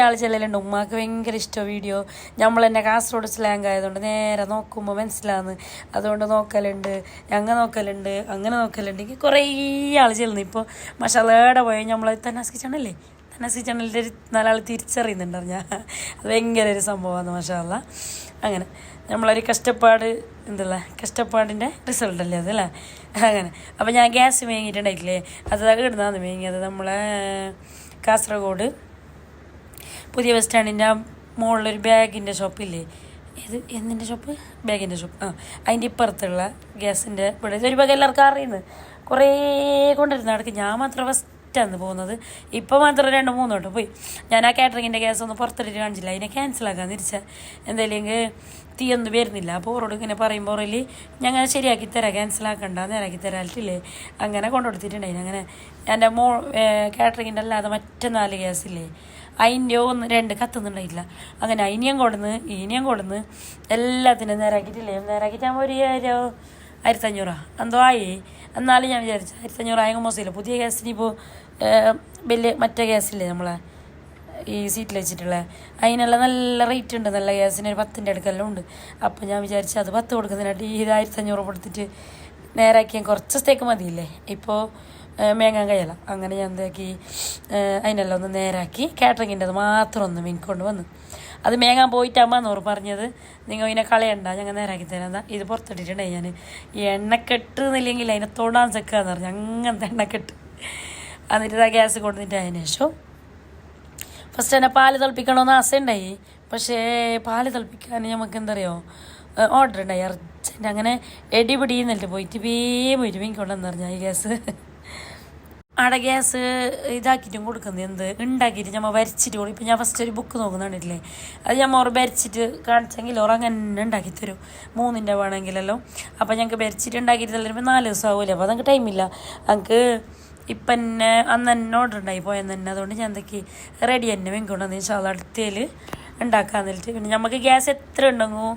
ആൾ ചെല്ലലുണ്ട്. ഉമ്മാക്ക് ഭയങ്കര ഇഷ്ടം വീഡിയോ നമ്മൾ തന്നെ കാസർഗോഡ് സ്ലാങ് ആയതുകൊണ്ട് നേരെ നോക്കുമ്പോൾ മനസ്സിലാന്ന്. അതുകൊണ്ട് നോക്കലുണ്ട് ഞങ്ങൾ നോക്കലുണ്ട് അങ്ങനെ നോക്കലുണ്ട്. എനിക്ക് കുറേ ആൾ ചെല്ലുന്നു ഇപ്പോൾ മഷാലയുടെ പോയി നമ്മൾ തന്നാസ് കിച്ചണല്ലേ തന്നാസ് കിച്ചണിന്റെ നാലാൾ തിരിച്ചറിയുന്നുണ്ടാവും ഞാൻ. അത് ഭയങ്കര ഒരു സംഭവമാണ് മഷാല അങ്ങനെ. നമ്മളൊരു കഷ്ടപ്പാട് എന്തല്ല? കഷ്ടപ്പാടിന്റെ റിസൾട്ട് അല്ലേ അതല്ലേ? അങ്ങനെ. അപ്പോൾ ഞാൻ ഗ്യാസ് മേങ്ങിയിട്ടുണ്ടായിട്ടില്ലേ? അത് ഇടുന്നതാണ് മേങ്ങിയത്. നമ്മളെ കാസർഗോഡ് പുതിയ ബസ് സ്റ്റാൻഡിന്റെ മുകളിലൊരു ബാഗിന്റെ ഷോപ്പില്ലേ? ഏത്? എന്തിന്റെ ഷോപ്പ്? ബാഗിന്റെ ഷോപ്പ്. ആ. അതിന്റെ ഇപ്പുറത്തുള്ള ഗ്യാസിന്റെ ഇവിടെ. ഒരു ബാഗ് എല്ലാവർക്കും അറിയുന്നത്. കുറേ കൊണ്ടിരുന്ന ഇടയ്ക്ക് ഞാൻ മാത്രം ഫസ്റ്റാണ് പോകുന്നത്. ഇപ്പോൾ മാത്രം രണ്ട് മൂന്ന് വട്ടം. പോയി. ഞാൻ ആ കാറ്ററിങ്ങിന്റെ ഗ്യാസ് ഒന്ന് പുറത്തിട്ട് കാണിച്ചില്ല. അതിനെ ക്യാൻസലാക്കാൻ തിരിച്ച എന്തായാലും തീയൊന്നും വരുന്നില്ല. അപ്പോൾ ഓരോട് ഇങ്ങനെ പറയുമ്പോൾ ഓറിൽ ഞങ്ങൾ ശരിയാക്കി തരാം. ക്യാൻസലാക്കണ്ട നേരാക്കി തരാറ്റില്ലേ അങ്ങനെ കൊണ്ടുകൊടുത്തിട്ടുണ്ടായിരുന്നു അങ്ങനെ എന്റെ മോ കാറ്ററിങ്ങിന്റെ അല്ലാതെ മറ്റേ നാല് ഗ്യാസില്ലേ അതിന്റെ ഒന്ന് രണ്ട് കത്തുന്നുണ്ടായില്ല അങ്ങനെ അതിനെയും കൊടുന്ന് ഇനിയും കൊടുന്ന് എല്ലാത്തിനും നേരാക്കിയിട്ടില്ലേ? നേരാക്കിയിട്ട് ഞാൻ ഒരു ആയിരത്തഞ്ഞൂറാ. എന്തോ ആയി. എന്നാലും ഞാൻ വിചാരിച്ചു ആയിരത്തഞ്ഞൂറ് ആയെങ്കിൽ മോശമില്ല പുതിയ ഗ്യാസിന് ഇപ്പോൾ വലിയ മറ്റേ ഗ്യാസില്ലേ നമ്മളെ ഈ സീറ്റിൽ വെച്ചിട്ടുള്ള. അതിനുള്ള നല്ല റേറ്റ് ഉണ്ട്. നല്ല ഗ്യാസിന് ഒരു പത്തിന്റെ അടുക്കെല്ലാം ഉണ്ട്. അപ്പോൾ ഞാൻ വിചാരിച്ചു അത് പത്ത് കൊടുക്കുന്നതിനായിട്ട് ഈ ഇത് ആയിരത്തഞ്ഞൂറ് കൊടുത്തിട്ട് നേരാക്കിയാൽ കുറച്ച് സ്റ്റേക്ക് മതിയില്ലേ? ഇപ്പോൾ മേങ്ങാൻ കഴിയല അങ്ങനെ ഞാൻ എന്താക്കി അതിനെല്ലാം ഒന്ന് നേരാക്കി കാറ്ററിങ്ങിന്റെ അത് മാത്രം ഒന്ന് മിനിക്കൊണ്ട് വന്നു. അത് മേങ്ങാൻ പോയിട്ടാകുമ്പോൾ നൂറ് പറഞ്ഞത്. നിങ്ങൾ ഇതിനെ കളയണ്ട ഞങ്ങൾ നേരാക്കി തരാം. ഇത് പുറത്തിട്ടിട്ടുണ്ടായി ഞാൻ ഈ എണ്ണക്കെട്ട് എന്നില്ലെങ്കിൽ അതിനെ തൊടാൻ എന്ന് പറഞ്ഞു. അങ്ങനത്തെ എണ്ണക്കെട്ട്. എന്നിട്ട് ആ ഗ്യാസ് കൊടുത്തിട്ട് അതിന് ശേഷം ഫസ്റ്റ് തന്നെ പാൽ തിളപ്പിക്കണമെന്ന് ആശയുണ്ടായി. പക്ഷേ പാൽ തിളപ്പിക്കാൻ നമുക്ക് എന്താ പറയുക ഓർഡർ ഉണ്ടായി. അർജന്റ് അങ്ങനെ എടിപിടി എന്നിട്ട് പോയിട്ട് വേഗം പറഞ്ഞാൽ ഈ ഗ്യാസ്. അവിടെ ഗ്യാസ് ഇതാക്കിയിട്ടും കൊടുക്കുന്നത് എന്ത്? ഉണ്ടാക്കിയിട്ട് ഞമ്മ വരച്ചിട്ട് കൊടുക്കും ഇപ്പം ഞാൻ ഫസ്റ്റ് ഒരു ബുക്ക് നോക്കുന്നുണ്ടല്ലേ അത് ഞാൻ ഓർ വരച്ചിട്ട് കാണിച്ചെങ്കിൽ ഓർ അങ്ങനെ ഉണ്ടാക്കി തരും. മൂന്നിന്റെ വേണമെങ്കിലല്ലോ. അപ്പം ഞങ്ങൾക്ക് വരച്ചിട്ട് ഉണ്ടാക്കിയിട്ട് തരുമ്പോൾ നാല് ദിവസം ആവില്ല അപ്പോൾ അതൊക്കെ ടൈമില്ല ഞങ്ങൾക്ക് ഇപ്പം തന്നെ അന്ന് തന്നെ ഓർഡർ ഉണ്ടായി പോയെന്ന് തന്നെ. അതുകൊണ്ട് ഞാൻ എന്തൊക്കെ റെഡി തന്നെ വെങ്കൊണ്ടെന്ന് വെച്ചാൽ അടുത്തേൽ ഉണ്ടാക്കാൻ പിന്നെ നമുക്ക് ഗ്യാസ് എത്ര ഉണ്ടെങ്കിൽ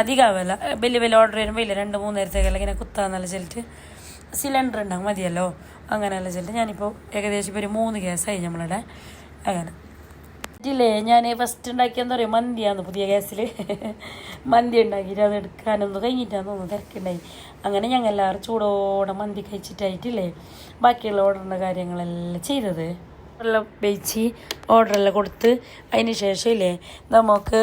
അധികമാവില്ല വലിയ വലിയ ഓർഡർ ചെയ്യുമ്പോൾ ഇല്ല? രണ്ട് മൂന്ന് നേരത്തേക്കല്ല ഇങ്ങനെ കുത്താന്നല്ല ചെല്ലിട്ട് സിലിണ്ടർ ഉണ്ടാകും മതിയല്ലോ? അങ്ങനെയല്ല ചെല്ലിട്ട് ഞാനിപ്പോൾ ഏകദേശം ഒരു മൂന്ന് ഗ്യാസായി നമ്മളുടെ അങ്ങനെ. ഇല്ലേ? ഞാൻ ഫസ്റ്റ് ഉണ്ടാക്കിയെന്ന് പറയും മന്തിയാന്ന് പുതിയ ഗ്യാസിൽ മന്തി ഉണ്ടാക്കിയിട്ട് അത് എടുക്കാനൊന്നും കഴിഞ്ഞിട്ടാന്ന് തോന്നുന്നു തിരക്കുണ്ടായി. അങ്ങനെ ഞങ്ങൾ എല്ലാവരും ചൂടോടെ മന്തി കഴിച്ചിട്ടായിട്ടില്ലേ? ബാക്കിയുള്ള ഓർഡറിന്റെ കാര്യങ്ങളെല്ലാം ചെയ്തത്. എല്ലാം വെച്ച് ഓർഡറെല്ലാം കൊടുത്ത് അതിന് ശേഷം ഇല്ലേ? നമുക്ക്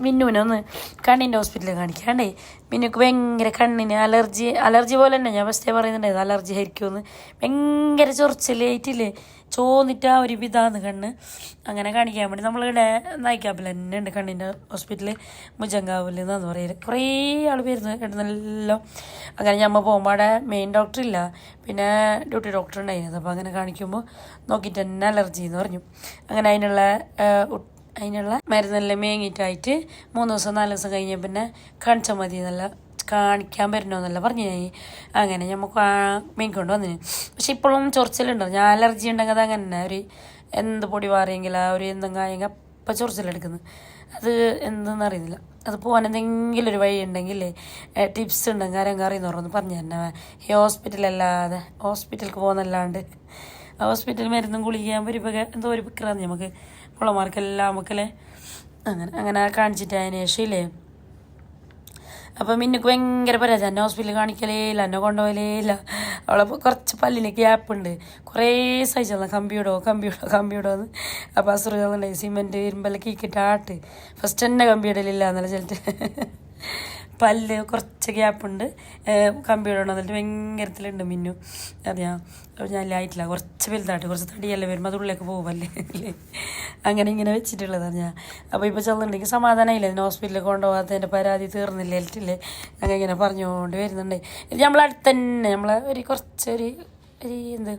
മിന്നുവിനെ ഒന്ന് കണ്ണിന്റെ ഹോസ്പിറ്റലിൽ കാണിക്കാണ്ടേ. മിന്നുക്ക് ഭയങ്കര കണ്ണിന് അലർജി അലർജി പോലെ തന്നെ ഞാൻ ഫസ്റ്റേ പറയുന്നുണ്ടായിരുന്നു അലർജി ആയിരിക്കുമെന്ന്. ഭയങ്കര ചൊറിച്ചിലേറ്റില്ലേ ചോന്നിട്ട് ആ ഒരു വിധാന്ന് കണ്ണ്. അങ്ങനെ കാണിക്കാൻ വേണ്ടി നമ്മളിവിടെ നായിക്കാപ്പിൽ തന്നെ ഉണ്ട് കണ്ണിന്റെ ഹോസ്പിറ്റലിൽ മുജങ്കാവിൽ എന്നാന്ന് പറയുന്നത് കുറേ ആൾ വരുന്നു കിട്ടുന്നല്ലോ അങ്ങനെ ഞമ്മ പോകുമ്പോൾ അവിടെ മെയിൻ ഡോക്ടർ ഇല്ല. പിന്നെ ഡ്യൂട്ടി ഡോക്ടർ ഉണ്ടായിരുന്നത് അപ്പോൾ അങ്ങനെ കാണിക്കുമ്പോൾ നോക്കിയിട്ട് തന്നെ അലർജി എന്ന് പറഞ്ഞു. അങ്ങനെ അതിനുള്ള അതിനുള്ള മരുന്നെല്ലാം മേങ്ങിയിട്ടായിട്ട് മൂന്ന് ദിവസം നാല് ദിവസം കഴിഞ്ഞ പിന്നെ കാണിച്ചാൽ മതി എന്നല്ല കാണിക്കാൻ പറ്റണമെന്നല്ല പറഞ്ഞു ഞാൻ അങ്ങനെ നമുക്ക് മേങ്ങിക്കൊണ്ട് വന്നിന്. പക്ഷെ ഇപ്പോഴും ചൊറിച്ചിലുണ്ടോ. ഞാൻ അലർജി ഉണ്ടെങ്കിൽ അത് അങ്ങനെ ഒരു എന്ത് പൊടി മാറിയെങ്കിൽ ആ ഒരു എന്തെങ്കിലും അപ്പം ചൊറിച്ചിലെടുക്കുന്നത് അത് എന്തെന്ന് അറിയുന്നില്ല. അത് പോകാൻ എന്തെങ്കിലും ഒരു വഴി ഉണ്ടെങ്കിൽ ടിപ്സ് ഉണ്ടെങ്കിൽ ആരെങ്കിലും അറിയുന്നവരൊന്ന് പറഞ്ഞു തന്നെ ഈ ഹോസ്പിറ്റലല്ലാതെ ഹോസ്പിറ്റലിൽ പോകുന്നല്ലാണ്ട് ഹോസ്പിറ്റൽ മരുന്നും ഗുളിക്കാൻ ഒരു എന്തോ ഒരു പിക്കറാന്ന് നമുക്ക് പിള്ളമാർക്കെല്ലാം നമുക്കല്ലേ അങ്ങനെ അങ്ങനെ കാണിച്ചിട്ട് അതിന് ശേഷം ഇല്ലേ അപ്പം മിന്നുക്ക് ഭയങ്കര പരാജയം എന്നെ ഹോസ്പിറ്റലിൽ കാണിക്കലേ ഇല്ല എന്നെ കൊണ്ടുപോകലേ ഇല്ല. അവളെ കുറച്ച് പല്ലിന് ഗ്യാപ്പ് ഉണ്ട്. കുറേ തന്നെ കമ്പിയിടോ കമ്പിയിടോ കമ്പിയിടോ എന്ന് അപ്പോൾ അസുഖങ്ങളുണ്ടായി സിമെന്റ് ഇരുമ്പെല്ലാം കീക്കിട്ട് ആട്ട്. ഫസ്റ്റ് തന്നെ കമ്പിയിടലില്ല എന്നല്ല ചെല്ലിട്ട് പല്ല് കുറച്ച് ഗ്യാപ്പുണ്ട് കമ്പിയുടെ എന്നിട്ട് ഭയങ്കരത്തിലുണ്ട് മിന്നു. അതെയാ. അപ്പോൾ ഞാൻ ആയിട്ടില്ല. കുറച്ച് വലുതായിട്ട് കുറച്ച് തടിയല്ലേ വരുമ്പോൾ അതുള്ളിലേക്ക് പോകുമല്ലേ അല്ലേ അങ്ങനെ ഇങ്ങനെ വെച്ചിട്ടുള്ളതാണ് ഞാൻ. അപ്പോൾ ഇപ്പോൾ ചെന്നുണ്ടെങ്കിൽ സമാധാനമില്ല ഇതിന് ഹോസ്പിറ്റലിൽ കൊണ്ടുപോകാത്തതിന്റെ പരാതി തീർന്നില്ല? ഏറ്റില്ലേ അങ്ങനെ ഇങ്ങനെ പറഞ്ഞുകൊണ്ട് വരുന്നുണ്ട്. ഇത് നമ്മളടുത്ത് തന്നെ നമ്മളെ ഒരു കുറച്ചൊരു എന്ത്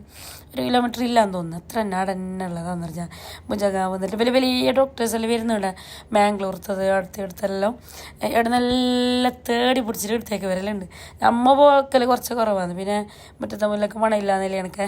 ഒരു കിലോമീറ്റർ ഇല്ലാന്ന് തോന്നുന്നു. അത്ര തന്നെ അവിടെ തന്നെ ഉള്ളതാന്ന് പറഞ്ഞാൽ മുജഗാവ് വന്നിട്ട് വലിയ വലിയ ഡോക്ടേഴ്സ് എല്ലാം വരുന്നുണ്ട് ബാംഗ്ലൂർത്തത് അടുത്തടുത്തെല്ലാം ഇവിടെ നല്ല തേടി പിടിച്ചിട്ട് എടുത്തേക്ക് വരലുണ്ട്. അമ്മ പോക്കൽ കുറച്ച് കുറവാണ് പിന്നെ മുറ്റത്തെ മുല്ലക്ക് മണയില്ലാന്നല്ലേ എനിക്ക്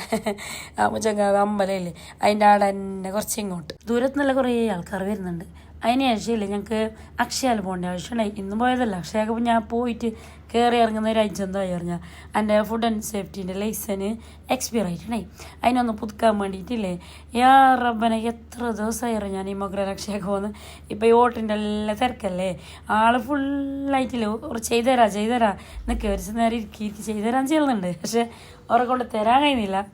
ആ മുജഗാവ് അമ്പലമില്ലേ അതിന്റെ ആടെ തന്നെ കുറച്ച് ഇങ്ങോട്ട്. ദൂരത്ത് നല്ല കുറേ ആൾക്കാർ വരുന്നുണ്ട്. അതിന് ശേഷമില്ല. ഞങ്ങൾക്ക് അക്ഷയൽ പോകേണ്ട. ആവശ്യമുണ്ടായി ഇന്നും പോയതല്ല. അക്ഷയൊക്കെ ഞാൻ പോയിട്ട് കയറി ഇറങ്ങുന്ന ഒരു അഞ്ച് എന്തായി പറഞ്ഞാൽ എന്റെ ഫുഡ് ആൻഡ് സേഫ്റ്റീന്റെ ലൈസന് എക്സ്പയർ ആയിട്ടുണ്ടായി അതിനൊന്ന് പുതുക്കാൻ വേണ്ടിയിട്ടില്ലേ. യാ റബ്ബനെ എത്ര ദിവസമായിരുന്നു ഞാൻ ഈ മൊഗ്ര അക്ഷയൊക്കെ പോകുന്നത് ഇപ്പോൾ ഈ ഓട്ടിന്റെ എല്ലാം തിരക്കല്ലേ. ആൾ ഫുള്ളായിട്ടില്ല കുറച്ച് ചെയ്തുതരാ ചെയ്തുതരാ എന്നൊക്കെ ഒരു നേരം ഇരിക്കി ഇരിക്കി ചെയ്തുതരാൻ ചെയ്യുന്നുണ്ട് പക്ഷേ അവരെ കൊണ്ട് തരാൻ കഴിയുന്നില്ല.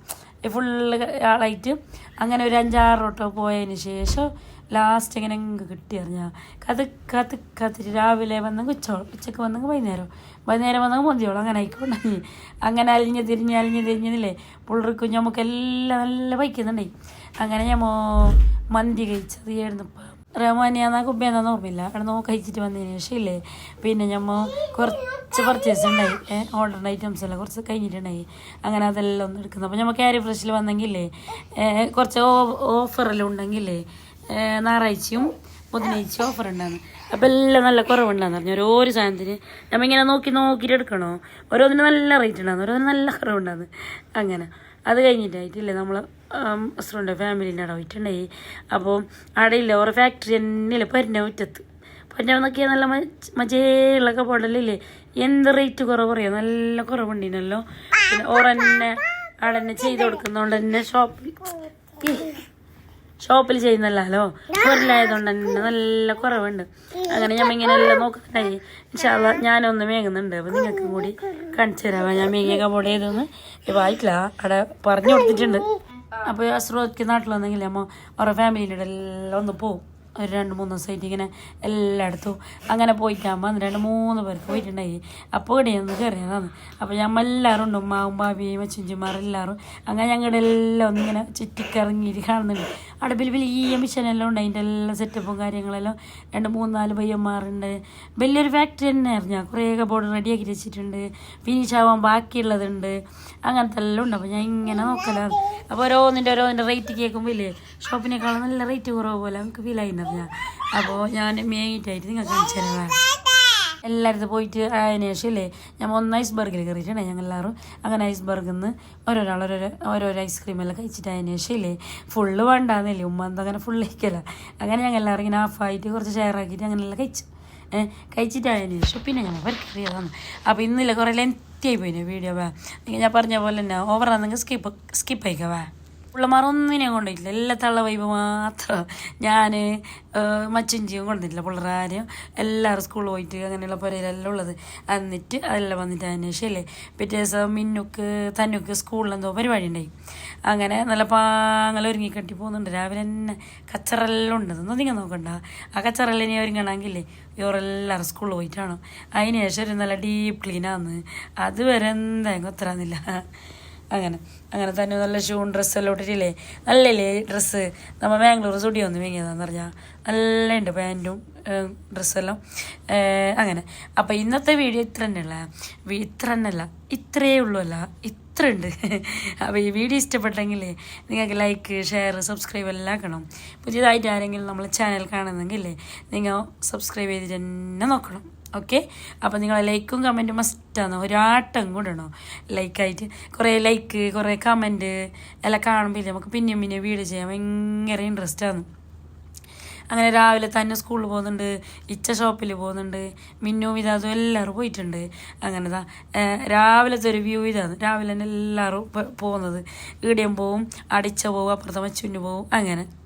ഫുള്ള് ആളായിട്ട് അങ്ങനെ ഒരു അഞ്ചാറ് ഓട്ടോ പോയതിന് ശേഷം ലാസ്റ്റ് ഇങ്ങനെ അങ്ങ് കിട്ടി അറിഞ്ഞാൽ കത് കത്ത് കത്തിട്ട് രാവിലെ വന്നെങ്കിൽ ഉച്ചോളം ഉച്ചയ്ക്ക് വന്നെങ്കിൽ വൈകുന്നേരം. വൈകുന്നേരം വന്നെങ്കിൽ മുന്തിയോളം. അങ്ങനെ ആയിക്കോണ്ടായി അങ്ങനെ അലിഞ്ഞ് തിരിഞ്ഞ് അലിഞ്ഞ് തിരിഞ്ഞില്ലേ? പുള്ളർക്കും നമുക്കെല്ലാം നല്ല വയ്ക്കുന്നുണ്ടായി അങ്ങനെ ഞാൻ മന്തി കഴിച്ചത് ആയിരുന്നപ്പോൾ റഹ്മാനിയാന്നാ കുബ്ബിയാന്നാന്ന് ഓർമ്മയില്ല. അവിടെ നോക്കി കഴിച്ചിട്ട് വന്നതിന് ശേഷം ഇല്ലേ? പിന്നെ ഞമ്മ കുറച്ച് പർച്ചേസ് ഉണ്ടായി. ഓർഡർ ഐറ്റംസ് എല്ലാം കുറച്ച് കഴിഞ്ഞിട്ടുണ്ടായി. അങ്ങനെ അതെല്ലാം ഒന്ന് എടുക്കുന്നത് അപ്പോൾ നമ്മൾ ക്യാരി ഫ്രഷിൽ വന്നെങ്കിലേ കുറച്ച് ഓഫറെല്ലാം ഉണ്ടെങ്കിലേ ഞായറാഴ്ചയും ബുധനാഴ്ചയും ഓഫർ ഉണ്ടാകുന്നു അപ്പം എല്ലാം നല്ല കുറവുണ്ടാന്ന് പറഞ്ഞു. ഓരോ സാധനത്തിന് നമ്മൾ ഇങ്ങനെ നോക്കി നോക്കിയിട്ട് എടുക്കണോ? ഓരോന്നിന് നല്ല റേറ്റ് ഉണ്ടാകുന്നു ഓരോന്നിന് നല്ല കുറവുണ്ടാകുന്നു അങ്ങനെ. അത് കഴിഞ്ഞിട്ടായിട്ടില്ലേ നമ്മൾ ഹസ്ബൻഡ് ഫാമിലീന്റെ അവിടെ പോയിട്ടുണ്ടായി അപ്പോൾ അവിടെ ഇല്ല ഓരോ ഫാക്ടറി തന്നെയില്ല പരിന്റെ മുറ്റത്ത്. പരിന്റെ നോക്കിയാൽ നല്ല മജയുള്ള മജേയുള്ളൊക്കെ പോടലില്ലേ എന്ത് റേറ്റ് കുറവ് പറയുമോ നല്ല കുറവുണ്ടീനല്ലോ. പിന്നെ ഓറന്നെ അവിടെ തന്നെ ചെയ്ത് കൊടുക്കുന്നതുകൊണ്ട് തന്നെ ഷോപ്പിൽ ഷോപ്പിൽ ചെയ്യുന്നല്ലോ പൊരിലായതുകൊണ്ട് തന്നെ നല്ല കുറവുണ്ട്. അങ്ങനെ ഞാൻ ഇങ്ങനെ എല്ലാം നോക്കുന്നുണ്ടായി ഇൻഷാല്ല ഞാനൊന്ന് മേങ്ങുന്നുണ്ട്. അപ്പം നിങ്ങൾക്ക് കൂടി കാണിച്ചു തരാം. ഞാൻ മേങ്ങിയൊക്കെ കബോർഡ് ചെയ്തൊന്ന് വായിക്കില്ല അവിടെ പറഞ്ഞു കൊടുത്തിട്ടുണ്ട്. അപ്പോൾ അസ്രോക്ക് നാട്ടിൽ വന്നെങ്കിൽ അമ്മ ഓരോ ഫാമിലിയുടെ എല്ലാം ഒന്ന് പോവും. ഒരു രണ്ട് മൂന്ന് ദിവസമായിട്ട് ഇങ്ങനെ എല്ലായിടത്തും അങ്ങനെ പോയിട്ടാകുമ്പോൾ രണ്ട് മൂന്ന് പേർക്ക് പോയിട്ടുണ്ടായി. അപ്പോൾ ഇവിടെ ഒന്ന് കയറിയതാണ്. അപ്പോൾ ഞമ്മ എല്ലാവരും ഉണ്ട്. ഉമ്മാവും ബാബിയും അച്ചുഞ്ചിമാർ എല്ലാവരും. അങ്ങനെ ഞങ്ങളുടെ എല്ലാം ഒന്നിങ്ങനെ ചുറ്റിക്കറങ്ങിയിട്ട് കാണുന്നുണ്ട്. അവിടെ വലിയ വലിയ മിഷനെല്ലാം ഉണ്ട്. അതിന്റെ എല്ലാം സെറ്റപ്പും കാര്യങ്ങളെല്ലാം രണ്ട് മൂന്ന് നാല് പയ്യന്മാരുണ്ട്. വലിയൊരു ഫാക്ടറി തന്നെ അറിഞ്ഞാൽ കുറേ ബോർഡ് റെഡിയാക്കി വെച്ചിട്ടുണ്ട്. ഫിനിഷ് ആവാൻ ബാക്കിയുള്ളതുണ്ട്. അങ്ങനത്തെ എല്ലാം ഉണ്ട്. അപ്പോൾ ഞാൻ ഇങ്ങനെ നോക്കലാണ്. അപ്പോൾ ഓരോന്നിന്റെ ഓരോന്നിന്റെ റേറ്റ് കേൾക്കുമ്പോൾ ഇല്ലേ? ഷോപ്പിനേക്കാളും നല്ല റേറ്റ് കുറവ് പോലെ നമുക്ക് ഫീൽ ഞാൻ. അപ്പോൾ ഞാൻ മേയിട്ടായിട്ട് നിങ്ങൾക്ക് കാണിച്ചു തരാം. എല്ലായിടത്തും പോയിട്ട് അതിന് ശേഷം ഇല്ലേ? ഞാൻ ഒന്ന് ഐസ്ബർഗിൽ കയറിയിട്ടാണ് ഞങ്ങൾ എല്ലാവരും. അങ്ങനെ ഐസ്ബർഗിൽ നിന്ന് ഓരോരാൾ ഓരോരോ ഓരോരോ ഐസ്ക്രീമെല്ലാം കഴിച്ചിട്ട് അതിന് ശേഷം ഇല്ലേ? ഫുള്ള് വേണ്ടാന്നില്ലേ? ഉമ്മ എന്താ അങ്ങനെ ഫുള്ള് കഴിക്കല? അങ്ങനെ ഞങ്ങൾ എല്ലാവരും ഇങ്ങനെ ഹാഫായിട്ട് കുറച്ച് ഷെയർ ആക്കിയിട്ട് അങ്ങനെയെല്ലാം കഴിച്ചു. ഏഹ് കഴിച്ചിട്ട് അതിന് ശേഷം പിന്നെ ഞങ്ങൾ വരക്കറിയതാണ് അപ്പോൾ ഇന്നില്ല കുറേ ലെങ്തി ആയി പോയിന് വീഡിയോ വേ. ഞാൻ പറഞ്ഞ പോലെ തന്നെ ഓവറാണെങ്കിൽ സ്കിപ്പ് സ്കിപ്പ് ആയിക്കവാ പിള്ളമാർ ഞാൻ കൊണ്ടില്ല എല്ലാ തള്ള വൈബ് മാത്രം ഞാൻ മച്ചിഞ്ചിയും കൊണ്ടിട്ടില്ല പിള്ളേരാരും. എല്ലാവരും സ്കൂളിൽ പോയിട്ട് അങ്ങനെയുള്ള പുരയിലെല്ലാം ഉള്ളത്. എന്നിട്ട് അതെല്ലാം വന്നിട്ട് അതിന് ശരിയല്ലേ പിറ്റേ ദിവസം മിന്നുക്ക് തന്നുക്ക് സ്കൂളിൽ എന്തോ പരിപാടി ഉണ്ടായി. അങ്ങനെ നല്ല പാങ്ങൽ ഒരുങ്ങി കെട്ടി പോകുന്നുണ്ട്. രാവിലെ തന്നെ കച്ചറെല്ലാം ഉണ്ട്. നിങ്ങൾ നോക്കണ്ട. ആ കച്ചറെല്ലാം ഇനി ഒരുങ്ങണമെങ്കിലേ ഇവരെല്ലാവരും സ്കൂളിൽ പോയിട്ടാണ്. അതിന് ശേഷം ഒരു നല്ല ഡീപ്പ് ക്ലീനാന്ന് അതുവരെ എന്തെങ്കിലും ഒത്തരാന്നില്ല അങ്ങനെ. അങ്ങനെ തന്നെ നല്ല ഷൂൺ ഡ്രസ്സെല്ലാം ഇട്ടിട്ടില്ലേ? നല്ലല്ലേ ഡ്രസ്സ് നമ്മൾ ബാംഗ്ലൂർ സ്റ്റുഡിയോ ഒന്ന് വാങ്ങിയതാന്ന് പറഞ്ഞാൽ നല്ല ഉണ്ട് പാന്റും ഡ്രസ്സെല്ലാം അങ്ങനെ. അപ്പോൾ ഇന്നത്തെ വീഡിയോ ഇത്ര തന്നെയല്ല ഇത്ര തന്നെയല്ല ഇത്രയേ ഉള്ളൂ അല്ല ഇത്ര ഉണ്ട് അപ്പോൾ ഈ വീഡിയോ ഇഷ്ടപ്പെട്ടെങ്കിൽ നിങ്ങൾക്ക് ലൈക്ക് ഷെയർ സബ്സ്ക്രൈബ് എല്ലാം ആക്കണം. പുതിയതായിട്ട് ആരെങ്കിലും നമ്മൾ ചാനൽ കാണുന്നെങ്കിൽ നിങ്ങൾ സബ്സ്ക്രൈബ് ചെയ്തിട്ട് തന്നെ നോക്കണം. ഓക്കെ അപ്പോൾ നിങ്ങൾ ലൈക്കും കമന്റും മസ്റ്റാണ് ഒരാട്ടം കൂടെ ഉണ്ടോ ലൈക്കായിട്ട് കുറേ ലൈക്ക് കുറേ കമന്റ് എല്ലാം കാണുമ്പോൾ നമുക്ക് പിന്നെയും പിന്നെയും വീഡിയോ ചെയ്യാൻ ഭയങ്കര ഇൻട്രസ്റ്റ് ആണ്. അങ്ങനെ രാവിലെ തന്നെ സ്കൂളിൽ പോകുന്നുണ്ട്. ഇച്ച ഷോപ്പിൽ പോകുന്നുണ്ട്. മിന്നും ഇതാതും എല്ലാവരും പോയിട്ടുണ്ട്. അങ്ങനെ ഏഹ് രാവിലത്തെ ഒരു വ്യൂ ഇതാണ്. രാവിലെ തന്നെ എല്ലാവരും പോകുന്നത്. ഈടിയം പോവും അടിച്ച പോവും അപ്പുറത്തെ മച്ചുന് പോവും. അങ്ങനെ.